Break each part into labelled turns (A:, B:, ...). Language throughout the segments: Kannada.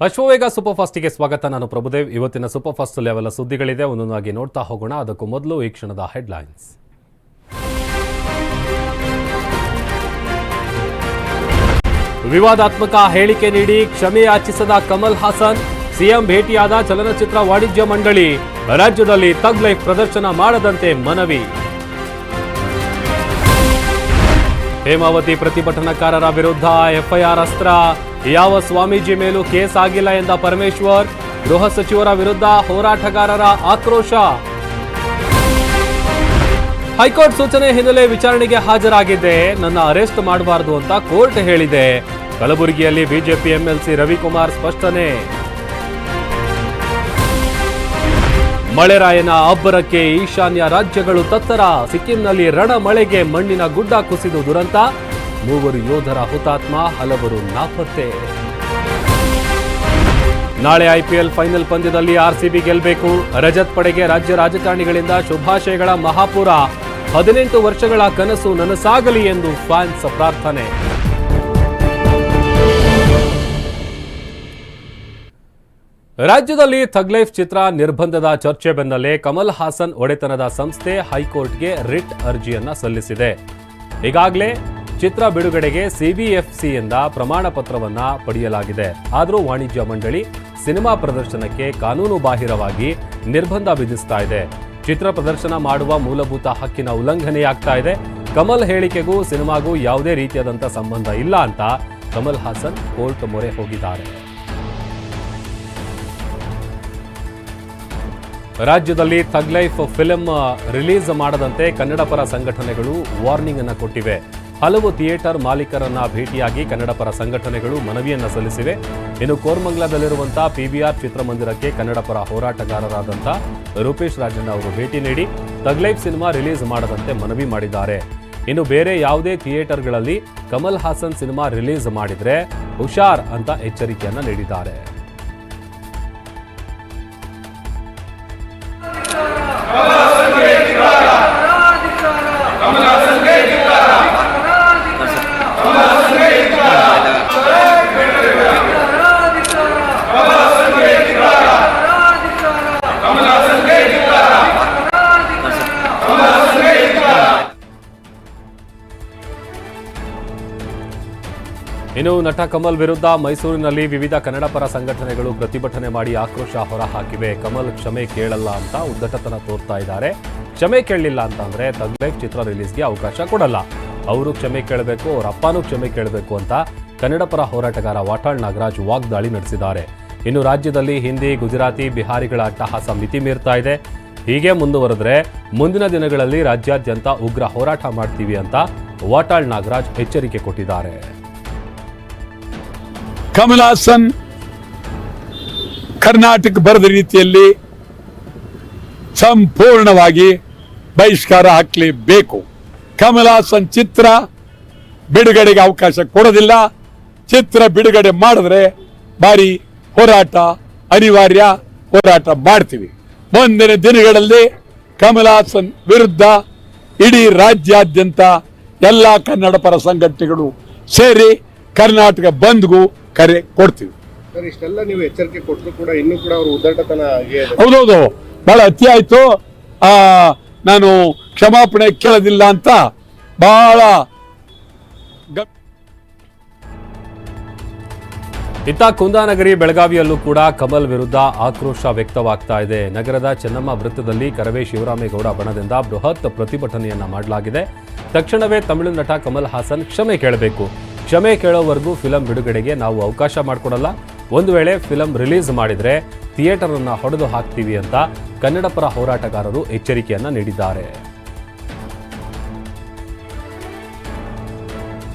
A: ಅಶ್ವವೇಗ ಸೂಪರ್ ಫಾಸ್ಟ್ಗೆ ಸ್ವಾಗತ. ನಾನು ಪ್ರಭುದೇವ್. ಇವತ್ತಿನ ಸೂಪರ್ ಫಾಸ್ಟ್ ಲೆವೆಲ್ ಸುದ್ದಿಗಳಿದೆ. ಒಂದೊಂದಾಗಿ ನೋಡ್ತಾ ಹೋಗೋಣ. ಅದಕ್ಕೂ ಮೊದಲು ಈ ಕ್ಷಣದ ಹೆಡ್ಲೈನ್ಸ್. ವಿವಾದಾತ್ಮಕ ಹೇಳಿಕೆ ನೀಡಿ ಕ್ಷಮೆ ಯಾಚಿಸದ ಕಮಲ್ ಹಾಸನ್, ಸಿಎಂ ಭೇಟಿಯಾದ ಚಲನಚಿತ್ರ ವಾಣಿಜ್ಯ ಮಂಡಳಿ. ರಾಜ್ಯದಲ್ಲಿ ತಗ್ ಲೈಫ್ ಪ್ರದರ್ಶನ ಮಾಡದಂತೆ ಮನವಿ. ಹೇಮಾವತಿ ಪ್ರತಿಭಟನಾಕಾರರ ವಿರುದ್ಧ ಎಫ್ಐಆರ್ ಅಸ್ತ್ರ. ಯಾವ ಸ್ವಾಮೀಜಿ ಮೇಲೂ ಕೇಸ್ ಆಗಿಲ್ಲ ಎಂದ ಪರಮೇಶ್ವರ್, ಗೃಹ ಸಚಿವರ ವಿರುದ್ಧ ಹೋರಾಟಗಾರರ ಆಕ್ರೋಶ. ಹೈಕೋರ್ಟ್ ಸೂಚನೆ ಹಿನ್ನೆಲೆ ವಿಚಾರಣೆಗೆ ಹಾಜರಾಗಿದ್ದೆ. ನನ್ನ ಅರೆಸ್ಟ್ ಮಾಡಬಾರದು ಅಂತ ಕೋರ್ಟ್ ಹೇಳಿದೆ. ಕಲಬುರಗಿಯಲ್ಲಿ ಬಿಜೆಪಿ ಎಂಎಲ್ಸಿ ರವಿಕುಮಾರ್ ಸ್ಪಷ್ಟನೆ. ಮಳೆರಾಯನ ಅಬ್ಬರಕ್ಕೆ ಈಶಾನ್ಯ ರಾಜ್ಯಗಳು ತತ್ತರ. ಸಿಕ್ಕಿಂನಲ್ಲಿ ರಣ ಮಳೆಗೆ ಮಣ್ಣಿನ ಗುಡ್ಡ ಕುಸಿದು ದುರಂತ. ಮೂವರು ಯೋಧರ ಹುತಾತ್ಮ, ಹಲವರು ನಾಪತ್ತೆ. ನಾಳೆ ಐಪಿಎಲ್ ಫೈನಲ್ ಪಂದ್ಯದಲ್ಲಿ ಆರ್ಸಿಬಿ ಗೆಲ್ಲಬೇಕು ರಜತ್ ಪಡೆಗೆ ರಾಜ್ಯ ರಾಜಕಾರಣಿಗಳಿಂದ ಶುಭಾಶಯಗಳ ಮಹಾಪುರ. ಹದಿನೆಂಟು ವರ್ಷಗಳ ಕನಸು ನನಸಾಗಲಿ ಎಂದು ಫ್ಯಾನ್ಸ್ ಪ್ರಾರ್ಥನೆ. ರಾಜ್ಯದಲ್ಲಿ ಥಗ್ ಲೈಫ್ ಚಿತ್ರ ನಿರ್ಬಂಧದ ಚರ್ಚೆ ಬೆನ್ನಲ್ಲೇ ಕಮಲ್ ಹಾಸನ್ ಒಡೆತನದ ಸಂಸ್ಥೆ ಹೈಕೋರ್ಟ್ಗೆ ರಿಟ್ ಅರ್ಜಿಯನ್ನ ಸಲ್ಲಿಸಿದೆ. ಈಗಾಗಲೇ ಚಿತ್ರ ಬಿಡುಗಡೆಗೆ ಸಿಬಿಎಫ್ಸಿಯಿಂದ ಪ್ರಮಾಣ ಪತ್ರವನ್ನ ಪಡೆಯಲಾಗಿದೆ. ಆದರೂ ವಾಣಿಜ್ಯ ಮಂಡಳಿ ಸಿನಿಮಾ ಪ್ರದರ್ಶನಕ್ಕೆ ಕಾನೂನು ಬಾಹಿರವಾಗಿ ನಿರ್ಬಂಧ ವಿಧಿಸ್ತಾ ಇದೆ. ಚಿತ್ರ ಪ್ರದರ್ಶನ ಮಾಡುವ ಮೂಲಭೂತ ಹಕ್ಕಿನ ಉಲ್ಲಂಘನೆಯಾಗ್ತಾ ಇದೆ. ಕಮಲ್ ಹೇಳಿಕೆಗೂ ಸಿನಿಮಾಗೂ ಯಾವುದೇ ರೀತಿಯಾದಂಥ ಸಂಬಂಧ ಇಲ್ಲ ಅಂತ ಕಮಲ್ ಹಾಸನ್ ಕೋರ್ಟ್ ಮೊರೆ ಹೋಗಿದ್ದಾರೆ. ರಾಜ್ಯದಲ್ಲಿ ಥಗ್ ಲೈಫ್ ಫಿಲ್ಮ್ ರಿಲೀಸ್ ಮಾಡದಂತೆ ಕನ್ನಡ ಪರ ಸಂಘಟನೆಗಳು ವಾರ್ನಿಂಗ್ ಅನ್ನು ಕೊಟ್ಟಿವೆ. ಹಲವು ಥಿಯೇಟರ್ ಮಾಲೀಕರನ್ನ ಭೇಟಿಯಾಗಿ ಕನ್ನಡ ಪರ ಸಂಘಟನೆಗಳು ಮನವಿಯನ್ನ ಸಲ್ಲಿಸಿವೆ. ಇನ್ನು ಕೋರ್ಮಂಗ್ಲಾದಲ್ಲಿರುವಂತಹ ಪಿಬಿಆರ್ ಚಿತ್ರಮಂದಿರಕ್ಕೆ ಕನ್ನಡ ಪರ ಹೋರಾಟಗಾರರಾದಂಥ ರೂಪೇಶ್ ರಾಜಣ್ಣ ಅವರು ಭೇಟಿ ನೀಡಿ ತಗ್ಲೈಫ್ ಸಿನಿಮಾ ರಿಲೀಸ್ ಮಾಡದಂತೆ ಮನವಿ ಮಾಡಿದ್ದಾರೆ. ಇನ್ನು ಬೇರೆ ಯಾವುದೇ ಥಿಯೇಟರ್ಗಳಲ್ಲಿ ಕಮಲ್ ಹಾಸನ್ ಸಿನಿಮಾ ರಿಲೀಸ್ ಮಾಡಿದ್ರೆ ಹುಷಾರ್ ಅಂತ ಎಚ್ಚರಿಕೆಯನ್ನು ನೀಡಿದ್ದಾರೆ. ಇನ್ನು ನಟ ಕಮಲ್ ವಿರುದ್ಧ ಮೈಸೂರಿನಲ್ಲಿ ವಿವಿಧ ಕನ್ನಡ ಪರ ಸಂಘಟನೆಗಳು ಪ್ರತಿಭಟನೆ ಮಾಡಿ ಆಕ್ರೋಶ ಹೊರಹಾಕಿವೆ. ಕಮಲ್ ಕ್ಷಮೆ ಕೇಳಲ್ಲ ಅಂತ ಉದ್ದಟತನ ತೋರ್ತಾ ಇದ್ದಾರೆ. ಕ್ಷಮೆ ಕೇಳಲಿಲ್ಲ ಅಂತಂದ್ರೆ ತಗ್ಬೇಕ್ ಚಿತ್ರ ರಿಲೀಸ್ಗೆ ಅವಕಾಶ ಕೊಡಲ್ಲ. ಅವರು ಕ್ಷಮೆ ಕೇಳಬೇಕು, ಅವ್ರ ಅಪ್ಪನೂ ಕ್ಷಮೆ ಕೇಳಬೇಕು ಅಂತ ಕನ್ನಡ ಪರ ಹೋರಾಟಗಾರ ವಾಟಾಳ್ ನಾಗರಾಜ್ ವಾಗ್ದಾಳಿ ನಡೆಸಿದ್ದಾರೆ. ಇನ್ನು ರಾಜ್ಯದಲ್ಲಿ ಹಿಂದಿ, ಗುಜರಾತಿ, ಬಿಹಾರಿಗಳ ಅಟ್ಟಹಾಸ ಮಿತಿ ಮೀರ್ತಾ ಇದೆ. ಹೀಗೆ ಮುಂದುವರೆದ್ರೆ ಮುಂದಿನ ದಿನಗಳಲ್ಲಿ ರಾಜ್ಯಾದ್ಯಂತ ಉಗ್ರ ಹೋರಾಟ ಮಾಡ್ತೀವಿ ಅಂತ ವಾಟಾಳ್ ನಾಗರಾಜ್ ಎಚ್ಚರಿಕೆ ಕೊಟ್ಟಿದ್ದಾರೆ.
B: ಕಮಲ್ ಹಾಸನ್ ಕರ್ನಾಟಕ ಬರದ ರೀತಿಯಲ್ಲಿ ಸಂಪೂರ್ಣವಾಗಿ ಬಹಿಷ್ಕಾರ ಹಾಕಲೇಬೇಕು. ಕಮಲ್ ಹಾಸನ್ ಚಿತ್ರ ಬಿಡುಗಡೆಗೆ ಅವಕಾಶ ಕೊಡೋದಿಲ್ಲ. ಚಿತ್ರ ಬಿಡುಗಡೆ ಮಾಡಿದ್ರೆ ಭಾರಿ ಹೋರಾಟ, ಅನಿವಾರ್ಯ ಹೋರಾಟ ಮಾಡ್ತೀವಿ. ಮುಂದಿನ ದಿನಗಳಲ್ಲಿ ಕಮಲ್ ಹಾಸನ್ ವಿರುದ್ಧ ಇಡೀ ರಾಜ್ಯಾದ್ಯಂತ ಎಲ್ಲ ಕನ್ನಡ ಪರ ಸಂಘಟನೆಗಳು ಸೇರಿ ಕರ್ನಾಟಕ ಬಂದ್ಗೂ ಕರೆ ಕೊಡ್ತೀವಿ.
C: ಸರ್ ಇಷ್ಟೆಲ್ಲ ನೀವು ಎಚ್ಚರಿಕೆ ಕೊಟ್ಟರು ಕೂಡ ಇನ್ನೂ ಕೂಡ ಅವರು ಉದ್ದಟತನ ಹಾಗೆ ಇದೆ.
B: ಹೌದೌದು. ಬಹಳ ಅತಿ ಆಯ್ತು. ಆ ನಾನು ಕ್ಷಮಾಪಣೆ ಕೇಳೋದಿಲ್ಲ ಅಂತ ಬಹಳ
A: ಇತ್ತ ಕುಂದಾನಗರಿ ಬೆಳಗಾವಿಯಲ್ಲೂ ಕೂಡ ಕಮಲ್ ವಿರುದ್ಧ ಆಕ್ರೋಶ ವ್ಯಕ್ತವಾಗ್ತಾ ಇದೆ. ನಗರದ ಚೆನ್ನಮ್ಮ ವೃತ್ತದಲ್ಲಿ ಕರವೇ ಶಿವರಾಮೇಗೌಡ ಬಣದಿಂದ ಬೃಹತ್ ಪ್ರತಿಭಟನೆಯನ್ನ ಮಾಡಲಾಗಿದೆ. ತಕ್ಷಣವೇ ತಮಿಳು ನಟ ಕಮಲ್ ಹಾಸನ್ ಕ್ಷಮೆ ಕೇಳಬೇಕು. ಕ್ಷಮೆ ಕೇಳೋವರೆಗೂ ಫಿಲಂ ಬಿಡುಗಡೆಗೆ ನಾವು ಅವಕಾಶ ಮಾಡಿಕೊಡಲ್ಲ. ಒಂದು ವೇಳೆ ಫಿಲಂ ರಿಲೀಸ್ ಮಾಡಿದ್ರೆ ಥಿಯೇಟರ್ ಅನ್ನ ಹೊಡೆದು ಹಾಕ್ತೀವಿ ಅಂತ ಕನ್ನಡ ಪರ ಹೋರಾಟಗಾರರು ಎಚ್ಚರಿಕೆಯನ್ನು ನೀಡಿದ್ದಾರೆ.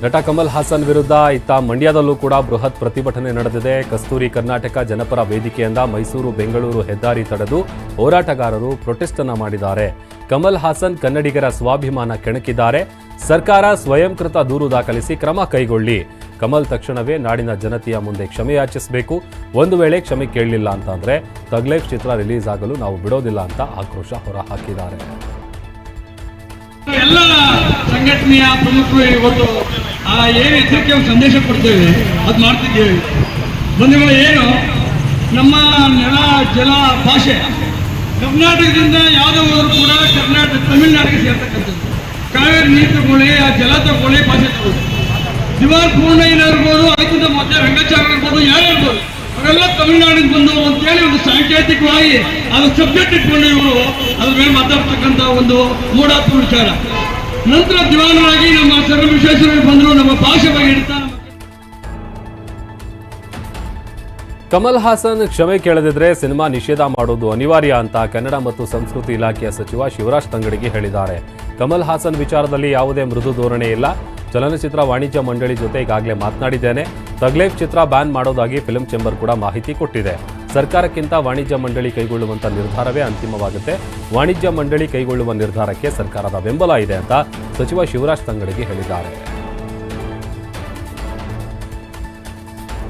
A: ನಟ ಕಮಲ್ ಹಾಸನ್ ವಿರುದ್ಧ ಇತ್ತ ಮಂಡ್ಯದಲ್ಲೂ ಕೂಡ ಬೃಹತ್ ಪ್ರತಿಭಟನೆ ನಡೆದಿದೆ. ಕಸ್ತೂರಿ ಕರ್ನಾಟಕ ಜನಪರ ವೇದಿಕೆಯಿಂದ ಮೈಸೂರು, ಬೆಂಗಳೂರು ಹೆದ್ದಾರಿ ತಡೆದು ಹೋರಾಟಗಾರರು ಪ್ರೊಟೆಸ್ಟ್ ಅನ್ನ ಮಾಡಿದ್ದಾರೆ. ಕಮಲ್ ಹಾಸನ್ ಕನ್ನಡಿಗರ ಸ್ವಾಭಿಮಾನ ಕೆಣಕಿದ್ದಾರೆ. ಸರ್ಕಾರ ಸ್ವಯಂಕೃತ ದೂರು ದಾಖಲಿಸಿ ಕ್ರಮ ಕೈಗೊಳ್ಳಿ. ಕಮಲ್ ತಕ್ಷಣವೇ ನಾಡಿನ ಜನತೆಯ ಮುಂದೆ ಕ್ಷಮೆ ಯಾಚಿಸಬೇಕು. ಒಂದು ವೇಳೆ ಕ್ಷಮೆ ಕೇಳಲಿಲ್ಲ ಅಂತಂದ್ರೆ ತಗ್ಲೇಕ್ ಚಿತ್ರ ರಿಲೀಸ್ ಆಗಲು ನಾವು ಬಿಡೋದಿಲ್ಲ ಅಂತ ಆಕ್ರೋಶ ಹೊರಹಾಕಿದ್ದಾರೆ.
D: ಎಲ್ಲ ಸಂಘಟನೆಯ ಪ್ರಮುಖರು ಇವತ್ತು ಏನು ಎಚ್ಚರಿಕೆ ಸಂದೇಶ ಕೊಡ್ತೇವೆ ಅದು ಮಾಡ್ತಿದ್ದೇವೆ. ಬಂಧುಗಳು, ಏನು? ನಮ್ಮ ನೆಲ, ಜಲ, ಭಾಷೆ. ಕರ್ನಾಟಕದಿಂದ ಯಾವುದೇ ಕೂಡ ಕರ್ನಾಟಕ, ತಮಿಳುನಾಡಿಗೆ ಸೇರ್ತಕ್ಕಂಥದ್ದು. ಕಾವೇರಿ ನೀರು ತಗೊಳ್ಳಿ, ಆ ಜಲ ತಗೊಳ್ಳಿ, ಭಾಷೆ ತಗೊಳ್ಳಿ. ದಿವಾರ್ ಪೂರ್ಣಯ್ಯನ ಇರ್ಬೋದು ಅದಕ್ಕಿಂತ ಮತ್ತೆ ರಂಗಚಾರ ಇರ್ಬೋದು ಯಾರೇ ಇರ್ಬೋದು ಅವರೆಲ್ಲ ತಮಿಳುನಾಡಿಗೆ ಬಂದವರು ಅಂತೇಳಿ ಒಂದು ಸಾಂಕೇತಿಕವಾಗಿ ಅದು ಸಬ್ಜೆಕ್ಟ್ ಇಟ್ಕೊಂಡು ಇವರು, ಅದ್ರ ಮೇಲೆ ಮಾತಾಡ್ತಕ್ಕಂಥ ಒಂದು ಮೂಢಾತ್ಮ ವಿಚಾರ. ನಂತರ ದಿವಾನರಾಗಿ ನಮ್ಮ ಸರ್ವವಿಶೇಷರು ಬಂದರು, ನಮ್ಮ ಭಾಷೆ ಬಗ್ಗೆ ಇಡ್ತಾ
A: ಕಮಲ್ ಹಾಸನ್ ಕ್ಷಮೆ ಕೇಳದಿದ್ರೆ ಸಿನಿಮಾ ನಿಷೇಧ ಮಾಡೋದು ಅನಿವಾರ್ಯ ಅಂತ ಕನ್ನಡ ಮತ್ತು ಸಂಸ್ಕೃತಿ ಇಲಾಖೆಯ ಸಚಿವ ಶಿವರಾಜ್ ತಂಗಡಿಗೆ ಹೇಳಿದ್ದಾರೆ. ಕಮಲ್ ಹಾಸನ್ ವಿಚಾರದಲ್ಲಿ ಯಾವುದೇ ಮೃದು ಧೋರಣೆ ಇಲ್ಲ. ಚಲನಚಿತ್ರ ವಾಣಿಜ್ಯ ಮಂಡಳಿ ಜೊತೆ ಈಗಾಗಲೇ ಮಾತನಾಡಿದ್ದೇನೆ. ತಗ್ಲೇಫ್ ಚಿತ್ರ ಬ್ಯಾನ್ ಮಾಡೋದಾಗಿ ಫಿಲ್ಮ್ ಚೇಂಬರ್ ಕೂಡ ಮಾಹಿತಿ ಕೊಟ್ಟಿದೆ. ಸರ್ಕಾರಕ್ಕಿಂತ ವಾಣಿಜ್ಯ ಮಂಡಳಿ ಕೈಗೊಳ್ಳುವಂತ ನಿರ್ಧಾರವೇ ಅಂತಿಮವಾಗುತ್ತೆ. ವಾಣಿಜ್ಯ ಮಂಡಳಿ ಕೈಗೊಳ್ಳುವ ನಿರ್ಧಾರಕ್ಕೆ ಸರ್ಕಾರದ ಬೆಂಬಲ ಇದೆ ಅಂತ ಸಚಿವ ಶಿವರಾಜ್ ತಂಗಡಿಗೆ ಹೇಳಿದ್ದಾರೆ.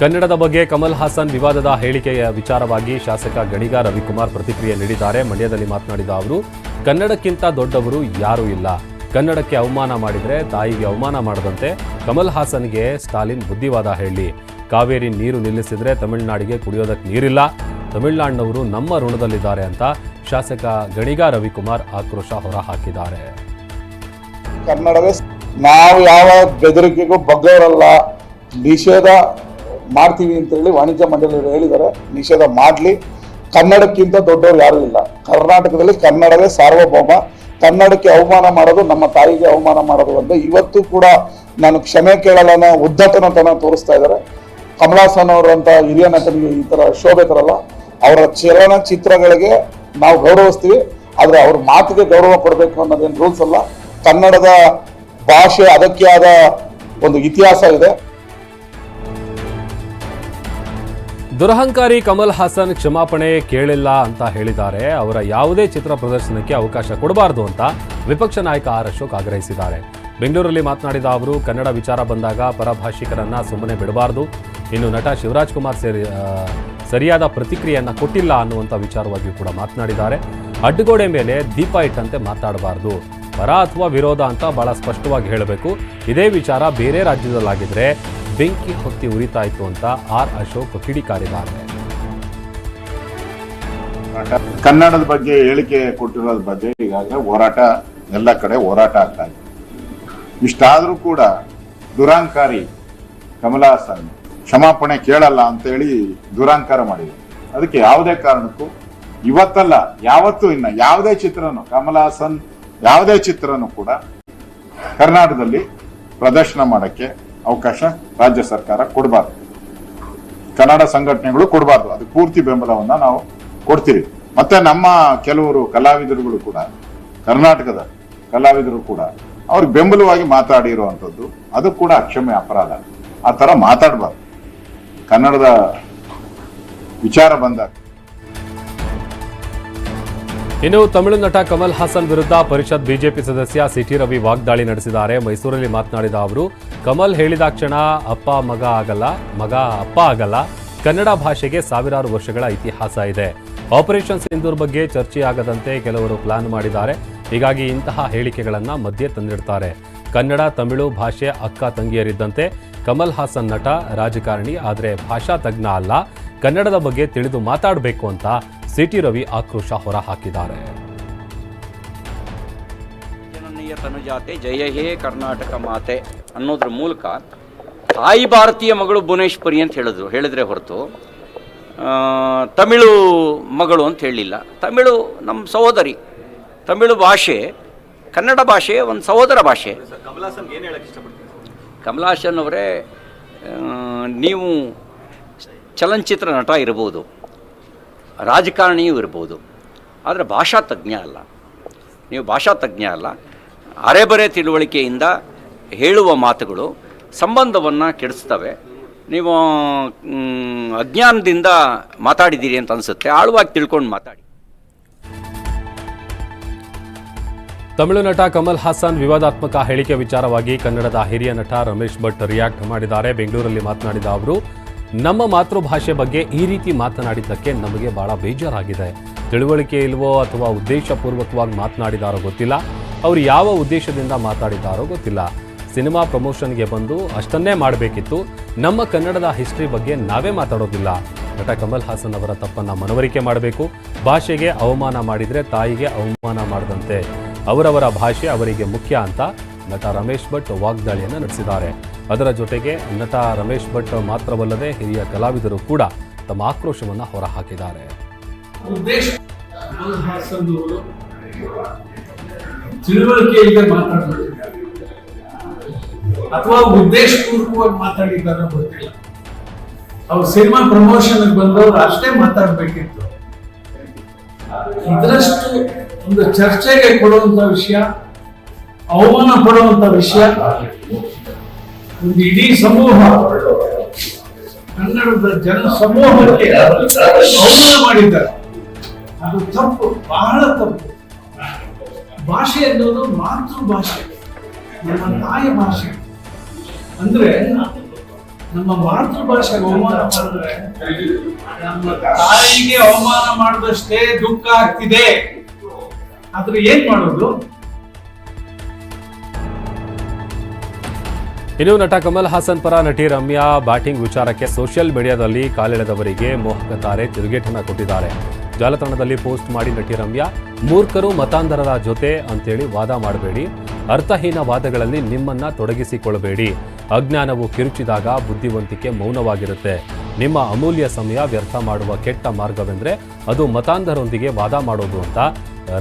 A: ಕನ್ನಡದ ಬಗ್ಗೆ ಕಮಲ್ ಹಾಸನ್ ವಿವಾದದ ಹೇಳಿಕೆಯ ವಿಚಾರವಾಗಿ ಶಾಸಕ ಗಣಿಗ ರವಿಕುಮಾರ್ ಪ್ರತಿಕ್ರಿಯೆ ನೀಡಿದ್ದಾರೆ. ಮಂಡ್ಯದಲ್ಲಿ ಮಾತನಾಡಿದ ಅವರು, ಕನ್ನಡಕ್ಕಿಂತ ದೊಡ್ಡವರು ಯಾರೂ ಇಲ್ಲ. ಕನ್ನಡಕ್ಕೆ ಅವಮಾನ ಮಾಡಿದರೆ ತಾಯಿಗೆ ಅವಮಾನ ಮಾಡದಂತೆ ಕಮಲ್ ಹಾಸನ್ಗೆ ಸ್ಟಾಲಿನ್ ಬುದ್ಧಿವಾದ ಹೇಳಿ. ಕಾವೇರಿ ನೀರು ನಿಲ್ಲಿಸಿದ್ರೆ ತಮಿಳುನಾಡಿಗೆ ಕುಡಿಯೋದಕ್ಕೆ ನೀರಿಲ್ಲ. ತಮಿಳುನಾಡಿನವರು ನಮ್ಮ ಋಣದಲ್ಲಿದ್ದಾರೆ ಅಂತ ಶಾಸಕ ಗಣಿಗ ರವಿಕುಮಾರ್ ಆಕ್ರೋಶ ಹೊರಹಾಕಿದ್ದಾರೆ.
E: ಕನ್ನಡವೇ, ನಾವು ಯಾವ ಬೆದರಿಕೆಗೂ ಬಗ್ಗವರಲ್ಲ. ನಿಷೇಧ ಮಾಡ್ತೀವಿ ಅಂತ ಹೇಳಿ ವಾಣಿಜ್ಯ ಮಂಡಳಿಯವರು ಹೇಳಿದ್ದಾರೆ. ನಿಷೇಧ ಮಾಡಲಿ. ಕನ್ನಡಕ್ಕಿಂತ ದೊಡ್ಡವರು ಯಾರೂ ಇಲ್ಲ. ಕರ್ನಾಟಕದಲ್ಲಿ ಕನ್ನಡವೇ ಸಾರ್ವಭೌಮ. ಕನ್ನಡಕ್ಕೆ ಅವಮಾನ ಮಾಡೋದು, ನಮ್ಮ ತಾಯಿಗೆ ಅವಮಾನ ಮಾಡೋದು ಅಂತ ಇವತ್ತು ಕೂಡ ನಾನು ಕ್ಷಮೆ ಕೇಳಲ್ಲ ಅನ್ನೋ ಉದ್ದಟನತನ ತೋರಿಸ್ತಾ ಇದ್ದಾರೆ. ಕಮಲಾಸನ್ ಅವರಂತ ಹಿರಿಯ ನಟನಿಗೆ ಈ ತರ ಶೋಭೆ ತರಲ್ಲ. ಅವರ ಚಲನಚಿತ್ರಗಳಿಗೆ ನಾವು ಗೌರವಿಸ್ತೀವಿ. ಆದ್ರೆ ಅವ್ರ ಮಾತಿಗೆ ಗೌರವ ಕೊಡಬೇಕು ಅನ್ನೋದೇನು ರೂಲ್ಸ್ ಅಲ್ಲ. ಕನ್ನಡದ ಭಾಷೆ ಅದಕ್ಕೆ ಆದ ಒಂದು ಇತಿಹಾಸ ಇದೆ.
A: ದುರಹಂಕಾರಿ ಕಮಲ್ ಹಾಸನ್ ಕ್ಷಮಾಪಣೆ ಕೇಳಿಲ್ಲ ಅಂತ ಹೇಳಿದ್ದಾರೆ. ಅವರ ಯಾವುದೇ ಚಿತ್ರ ಪ್ರದರ್ಶನಕ್ಕೆ ಅವಕಾಶ ಕೊಡಬಾರದು ಅಂತ ವಿಪಕ್ಷ ನಾಯಕ ಆರ್ ಅಶೋಕ್ ಆಗ್ರಹಿಸಿದ್ದಾರೆ. ಬೆಂಗಳೂರಲ್ಲಿ ಮಾತನಾಡಿದ ಅವರು, ಕನ್ನಡ ವಿಚಾರ ಬಂದಾಗ ಪರಭಾಷಿಕರನ್ನ ಸುಮ್ಮನೆ ಬಿಡಬಾರದು. ಇನ್ನು ನಟ ಶಿವರಾಜ್ ಕುಮಾರ್ ಸೇರಿ ಸರಿಯಾದ ಪ್ರತಿಕ್ರಿಯೆಯನ್ನ ಕೊಟ್ಟಿಲ್ಲ ಅನ್ನುವಂಥ ವಿಚಾರವಾಗಿಯೂ ಕೂಡ ಮಾತನಾಡಿದ್ದಾರೆ. ಅಡ್ಡಗೋಡೆ ಮೇಲೆ ದೀಪ ಇಟ್ಟಂತೆ ಮಾತಾಡಬಾರದು. ಪರ ಅಥವಾ ವಿರೋಧ ಅಂತ ಬಹಳ ಸ್ಪಷ್ಟವಾಗಿ ಹೇಳಬೇಕು. ಇದೇ ವಿಚಾರ ಬೇರೆ ರಾಜ್ಯದಲ್ಲಾಗಿದ್ರೆ ಬೆಂಕಿ ಹೊತ್ತಿ ಉರಿತಾಯಿತು ಅಂತ ಆರ್ ಅಶೋಕ್ ಕಿಡಿಕಾರಿದ್ದಾರೆ
F: ಕನ್ನಡದ ಬಗ್ಗೆ ಹೇಳಿಕೆ ಕೊಟ್ಟಿರೋದ್ರ ಬಗ್ಗೆ ಈಗಾಗಲೇ ಹೋರಾಟ, ಎಲ್ಲ ಕಡೆ ಹೋರಾಟ ಆಗ್ತಾ ಇದೆ. ಇಷ್ಟಾದರೂ ಕೂಡ ದುರಾಂಕಾರಿ ಕಮಲಾಸನ್ ಕ್ಷಮಾಪಣೆ ಕೇಳಲ್ಲ ಅಂತ ಹೇಳಿ ದುರಾಂಕಾರ ಮಾಡಿದೆ ಅದಕ್ಕೆ ಯಾವುದೇ ಕಾರಣಕ್ಕೂ ಇವತ್ತಲ್ಲ, ಯಾವತ್ತೂ ಇನ್ನ ಯಾವುದೇ ಚಿತ್ರನು, ಕಮಲಾಸನ್ ಯಾವುದೇ ಚಿತ್ರನು ಕೂಡ ಕರ್ನಾಟಕದಲ್ಲಿ ಪ್ರದರ್ಶನ ಮಾಡಕ್ಕೆ ಅವಕಾಶ ರಾಜ್ಯ ಸರ್ಕಾರ ಕೊಡಬಾರ್ದು. ಕನ್ನಡ ಸಂಘಟನೆಗಳು ಕೊಡಬಾರ್ದು. ಅದು ಪೂರ್ತಿ ಬೆಂಬಲವನ್ನ ನಾವು ಕೊಡ್ತೀವಿ. ಮತ್ತೆ ನಮ್ಮ ಕೆಲವರು ಕಲಾವಿದರುಗಳು ಕೂಡ, ಕರ್ನಾಟಕದ ಕಲಾವಿದರು ಕೂಡ, ಅವ್ರಿಗೆ ಬೆಂಬಲವಾಗಿ ಮಾತಾಡಿರುವಂಥದ್ದು ಅದು ಕೂಡ ಅಕ್ಷಮ್ಯ ಅಪರಾಧ. ಆ ಥರ ಮಾತಾಡಬಾರ್ದು. ಕನ್ನಡದ ವಿಚಾರ ಬಂದಾಗ.
A: ಇನ್ನು ತಮಿಳು ನಟ ಕಮಲ್ ಹಾಸನ್ ವಿರುದ್ಧ ಪರಿಷತ್ ಬಿಜೆಪಿ ಸದಸ್ಯ ಸಿಟಿ ರವಿ ವಾಗ್ದಾಳಿ ನಡೆಸಿದ್ದಾರೆ. ಮೈಸೂರಲ್ಲಿ ಮಾತನಾಡಿದ ಅವರು ಕಮಲ್ ಹೇಳಿದಾಕ್ಷಣ ಅಪ್ಪ ಮಗ ಆಗಲ್ಲ, ಮಗ ಅಪ್ಪ ಆಗಲ್ಲ. ಕನ್ನಡ ಭಾಷೆಗೆ ಸಾವಿರಾರು ವರ್ಷಗಳ ಇತಿಹಾಸ ಇದೆ. ಆಪರೇಷನ್ ಸಿಂಧೂರ್ ಬಗ್ಗೆ ಚರ್ಚೆಯಾಗದಂತೆ ಕೆಲವರು ಪ್ಲಾನ್ ಮಾಡಿದ್ದಾರೆ. ಹೀಗಾಗಿ ಇಂತಹ ಹೇಳಿಕೆಗಳನ್ನು ಮಧ್ಯೆ ತಂದಿಡ್ತಾರೆ. ಕನ್ನಡ, ತಮಿಳು ಭಾಷೆ ಅಕ್ಕ ತಂಗಿಯರಿದ್ದಂತೆ ಕಮಲ್ ಹಾಸನ್ ನಟ, ರಾಜಕಾರಣಿ, ಆದರೆ ಭಾಷಾ ತಜ್ಞ ಅಲ್ಲ. ಕನ್ನಡದ ಬಗ್ಗೆ ತಿಳಿದು ಮಾತಾಡಬೇಕು ಅಂತ ಸಿಟಿ ರವಿ ಆಕ್ರೋಶ ಹೊರಹಾಕಿದ್ದಾರೆ.
G: ತನುಜಾತೆ ಜಯ ಹೇ ಕರ್ನಾಟಕ ಮಾತೆ ಅನ್ನೋದ್ರ ಮೂಲಕ ತಾಯಿ ಭಾರತೀಯ ಮಗಳು ಭುವನೇಶ್ವರಿ ಅಂತ ಹೇಳಿದ್ರು, ಹೇಳಿದ್ರೆ ಹೊರತು. ತಮಿಳು ಮಗಳು ಅಂತ ಹೇಳಲಿಲ್ಲ ತಮಿಳು ನಮ್ಮ ಸಹೋದರಿ, ತಮಿಳು ಭಾಷೆ, ಕನ್ನಡ ಭಾಷೆ ಒಂದು ಸಹೋದರ ಭಾಷೆ. ಕಮಲಾಸನ್ ಅವರೇ ನೀವು ಚಲನಚಿತ್ರ ನಟ ಇರ್ಬೋದು, ರಾಜಕಾರಣಿಯೂ ಇರ್ಬೋದು, ಆದರೆ ಭಾಷಾ ತಜ್ಞ ಅಲ್ಲ. ನೀವು ಭಾಷಾ ತಜ್ಞ ಅಲ್ಲ. ಅರೆಬರೆ ತಿಳುವಳಿಕೆಯಿಂದ ಹೇಳುವ ಮಾತುಗಳು ಸಂಬಂಧವನ್ನು ಕೆಡಿಸ್ತವೆ. ನೀವು ಅಜ್ಞಾನದಿಂದ ಮಾತಾಡಿದ್ದೀರಿ ಅಂತ ಅನಿಸುತ್ತೆ. ಆಳವಾಗಿ ತಿಳ್ಕೊಂಡು ಮಾತಾಡಿ.
A: ತಮಿಳು ನಟ ಕಮಲ್ ಹಾಸನ್ ವಿವಾದಾತ್ಮಕ ಹೇಳಿಕೆ ವಿಚಾರವಾಗಿ ಕನ್ನಡದ ಹಿರಿಯ ನಟ ರಮೇಶ್ ಭಟ್ ರಿಯಾಕ್ಟ್ ಮಾಡಿದ್ದಾರೆ. ಬೆಂಗಳೂರಲ್ಲಿ ಮಾತನಾಡಿದ ಅವರು, ನಮ್ಮ ಮಾತೃಭಾಷೆ ಬಗ್ಗೆ ಈ ರೀತಿ ಮಾತನಾಡಿದ್ದಕ್ಕೆ ನಮಗೆ ಬಹಳ ಬೇಜಾರಾಗಿದೆ. ತಿಳುವಳಿಕೆ ಇಲ್ವೋ ಅಥವಾ ಉದ್ದೇಶಪೂರ್ವಕವಾಗಿ ಮಾತನಾಡಿದಾರೋ ಗೊತ್ತಿಲ್ಲ. ಅವರು ಯಾವ ಉದ್ದೇಶದಿಂದ ಮಾತಾಡಿದ್ದಾರೋ ಗೊತ್ತಿಲ್ಲ. ಸಿನಿಮಾ ಪ್ರಮೋಷನ್ಗೆ ಬಂದು ಅಷ್ಟನ್ನೇ ಮಾಡಬೇಕಿತ್ತು. ನಮ್ಮ ಕನ್ನಡದ ಹಿಸ್ಟ್ರಿ ಬಗ್ಗೆ ನಾವೇ ಮಾತಾಡೋದಿಲ್ಲ. ನಟ ಕಮಲ್ ಹಾಸನ್ ಅವರ ತಪ್ಪನ್ನು ಮನವರಿಕೆ ಮಾಡಬೇಕು. ಭಾಷೆಗೆ ಅವಮಾನ ಮಾಡಿದರೆ ತಾಯಿಗೆ ಅವಮಾನ ಮಾಡದಂತೆ. ಅವರವರ ಭಾಷೆ ಅವರಿಗೆ ಮುಖ್ಯ ಅಂತ ನಟ ರಮೇಶ್ ಭಟ್ ವಾಗ್ದಾಳಿಯನ್ನು ನಡೆಸಿದ್ದಾರೆ. ಅದರ ಜೊತೆಗೆ ನಟ ರಮೇಶ್ ಭಟ್ ಮಾತ್ರವಲ್ಲದೆ ಹಿರಿಯ ಕಲಾವಿದರು ಕೂಡ ತಮ್ಮ ಆಕ್ರೋಶವನ್ನು ಹೊರಹಾಕಿದ್ದಾರೆ.
H: ತಿಳುವಳಿಕೆ ಇಲ್ಲದೆ ಮಾತಾಡ್ತಿದ್ದಾರೆ ಅಥವಾ ಉದ್ದೇಶಪೂರ್ವಕವಾಗಿ ಮಾತಾಡಿದ್ದಾರೋ ಗೊತ್ತಿಲ್ಲ. ಅವ್ರು ಸಿನಿಮಾ ಪ್ರಮೋಷನ್ ಬಂದವರು ಅಷ್ಟೇ ಮಾತಾಡ್ಬೇಕಿತ್ತು. ಇದರಷ್ಟು ಒಂದು ಚರ್ಚೆಗೆ ಕೊಡುವಂತ ವಿಷಯ, ಅವಮಾನ ಪಡುವಂತ ವಿಷಯ, ಒಂದು ಇಡೀ ಸಮೂಹ, ಕನ್ನಡದ ಜನ ಸಮೂಹಕ್ಕೆ ಅವಮಾನ ಮಾಡಿದ್ದಾರೆ. ಅದು ತಪ್ಪು, ಬಹಳ ತಪ್ಪು. ಭಾಷೆ ಅನ್ನೋದು ಮಾತೃಭಾಷೆ. ನಮ್ಮ ತಾಯಿ ಭಾಷೆ. ಅಂದ್ರೆ ನಮ್ಮ ಮಾತೃಭಾಷೆಗೆ ಅವಮಾನ ಮಾಡಿದ್ರೆ ನಮ್ಮ ತಾಯಿಗೆ ಅವಮಾನ ಮಾಡಿದಷ್ಟೇ ದುಃಖ ಆಗ್ತಿದೆ. ಆದ್ರೆ ಏನ್ ಮಾಡೋದು?
A: ಇನ್ನು ನಟ ಕಮಲ್ ಹಾಸನ್ ಪರ ನಟಿ ರಮ್ಯಾ ಬ್ಯಾಟಿಂಗ್ ವಿಚಾರಕ್ಕೆ ಸೋಷಿಯಲ್ ಮೀಡಿಯಾದಲ್ಲಿ ಕಾಲೆಳೆದವರಿಗೆ ಮೋಹಕ ತಾರೆ ತಿರುಗೇಟನ ಕೊಟ್ಟಿದ್ದಾರೆ. ಜಾಲತಾಣದಲ್ಲಿ ಪೋಸ್ಟ್ ಮಾಡಿ ನಟಿ ರಮ್ಯಾ, ಮೂರ್ಖರು ಮತಾಂಧರರ ಜೊತೆ ಅಂತೇಳಿ ವಾದ ಮಾಡಬೇಡಿ. ಅರ್ಥಹೀನ ವಾದಗಳಲ್ಲಿ ನಿಮ್ಮನ್ನ ತೊಡಗಿಸಿಕೊಳ್ಳಬೇಡಿ. ಅಜ್ಞಾನವು ಕಿರುಚಿದಾಗ ಬುದ್ಧಿವಂತಿಕೆ ಮೌನವಾಗಿರುತ್ತೆ. ನಿಮ್ಮ ಅಮೂಲ್ಯ ಸಮಯ ವ್ಯರ್ಥ ಮಾಡುವ ಕೆಟ್ಟ ಮಾರ್ಗವೆಂದ್ರೆ ಅದು ಮತಾಂಧರೊಂದಿಗೆ ವಾದ ಮಾಡೋದು ಅಂತ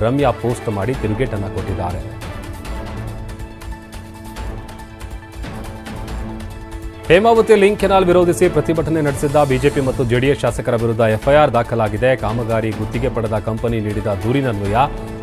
A: ರಮ್ಯಾ ಪೋಸ್ಟ್ ಮಾಡಿ ತಿರುಗೇಟನ್ನು ಕೊಟ್ಟಿದ್ದಾರೆ. ಹೇಮಾವತಿ ಲಿಂಕ್ ಕೆನಾಲ್ ವಿರೋಧಿಸಿ ಪ್ರತಿಭಟನೆ ನಡೆಸಿದ್ದ ಬಿಜೆಪಿ ಮತ್ತು ಜೆಡಿಎಸ್ ಶಾಸಕರ ವಿರುದ್ಧ ಎಫ್ಐಆರ್ ದಾಖಲಾಗಿದೆ. ಕಾಮಗಾರಿ ಗುತ್ತಿಗೆ ಪಡೆದ ಕಂಪನಿ ನೀಡಿದ ದೂರಿನನ್ವಯ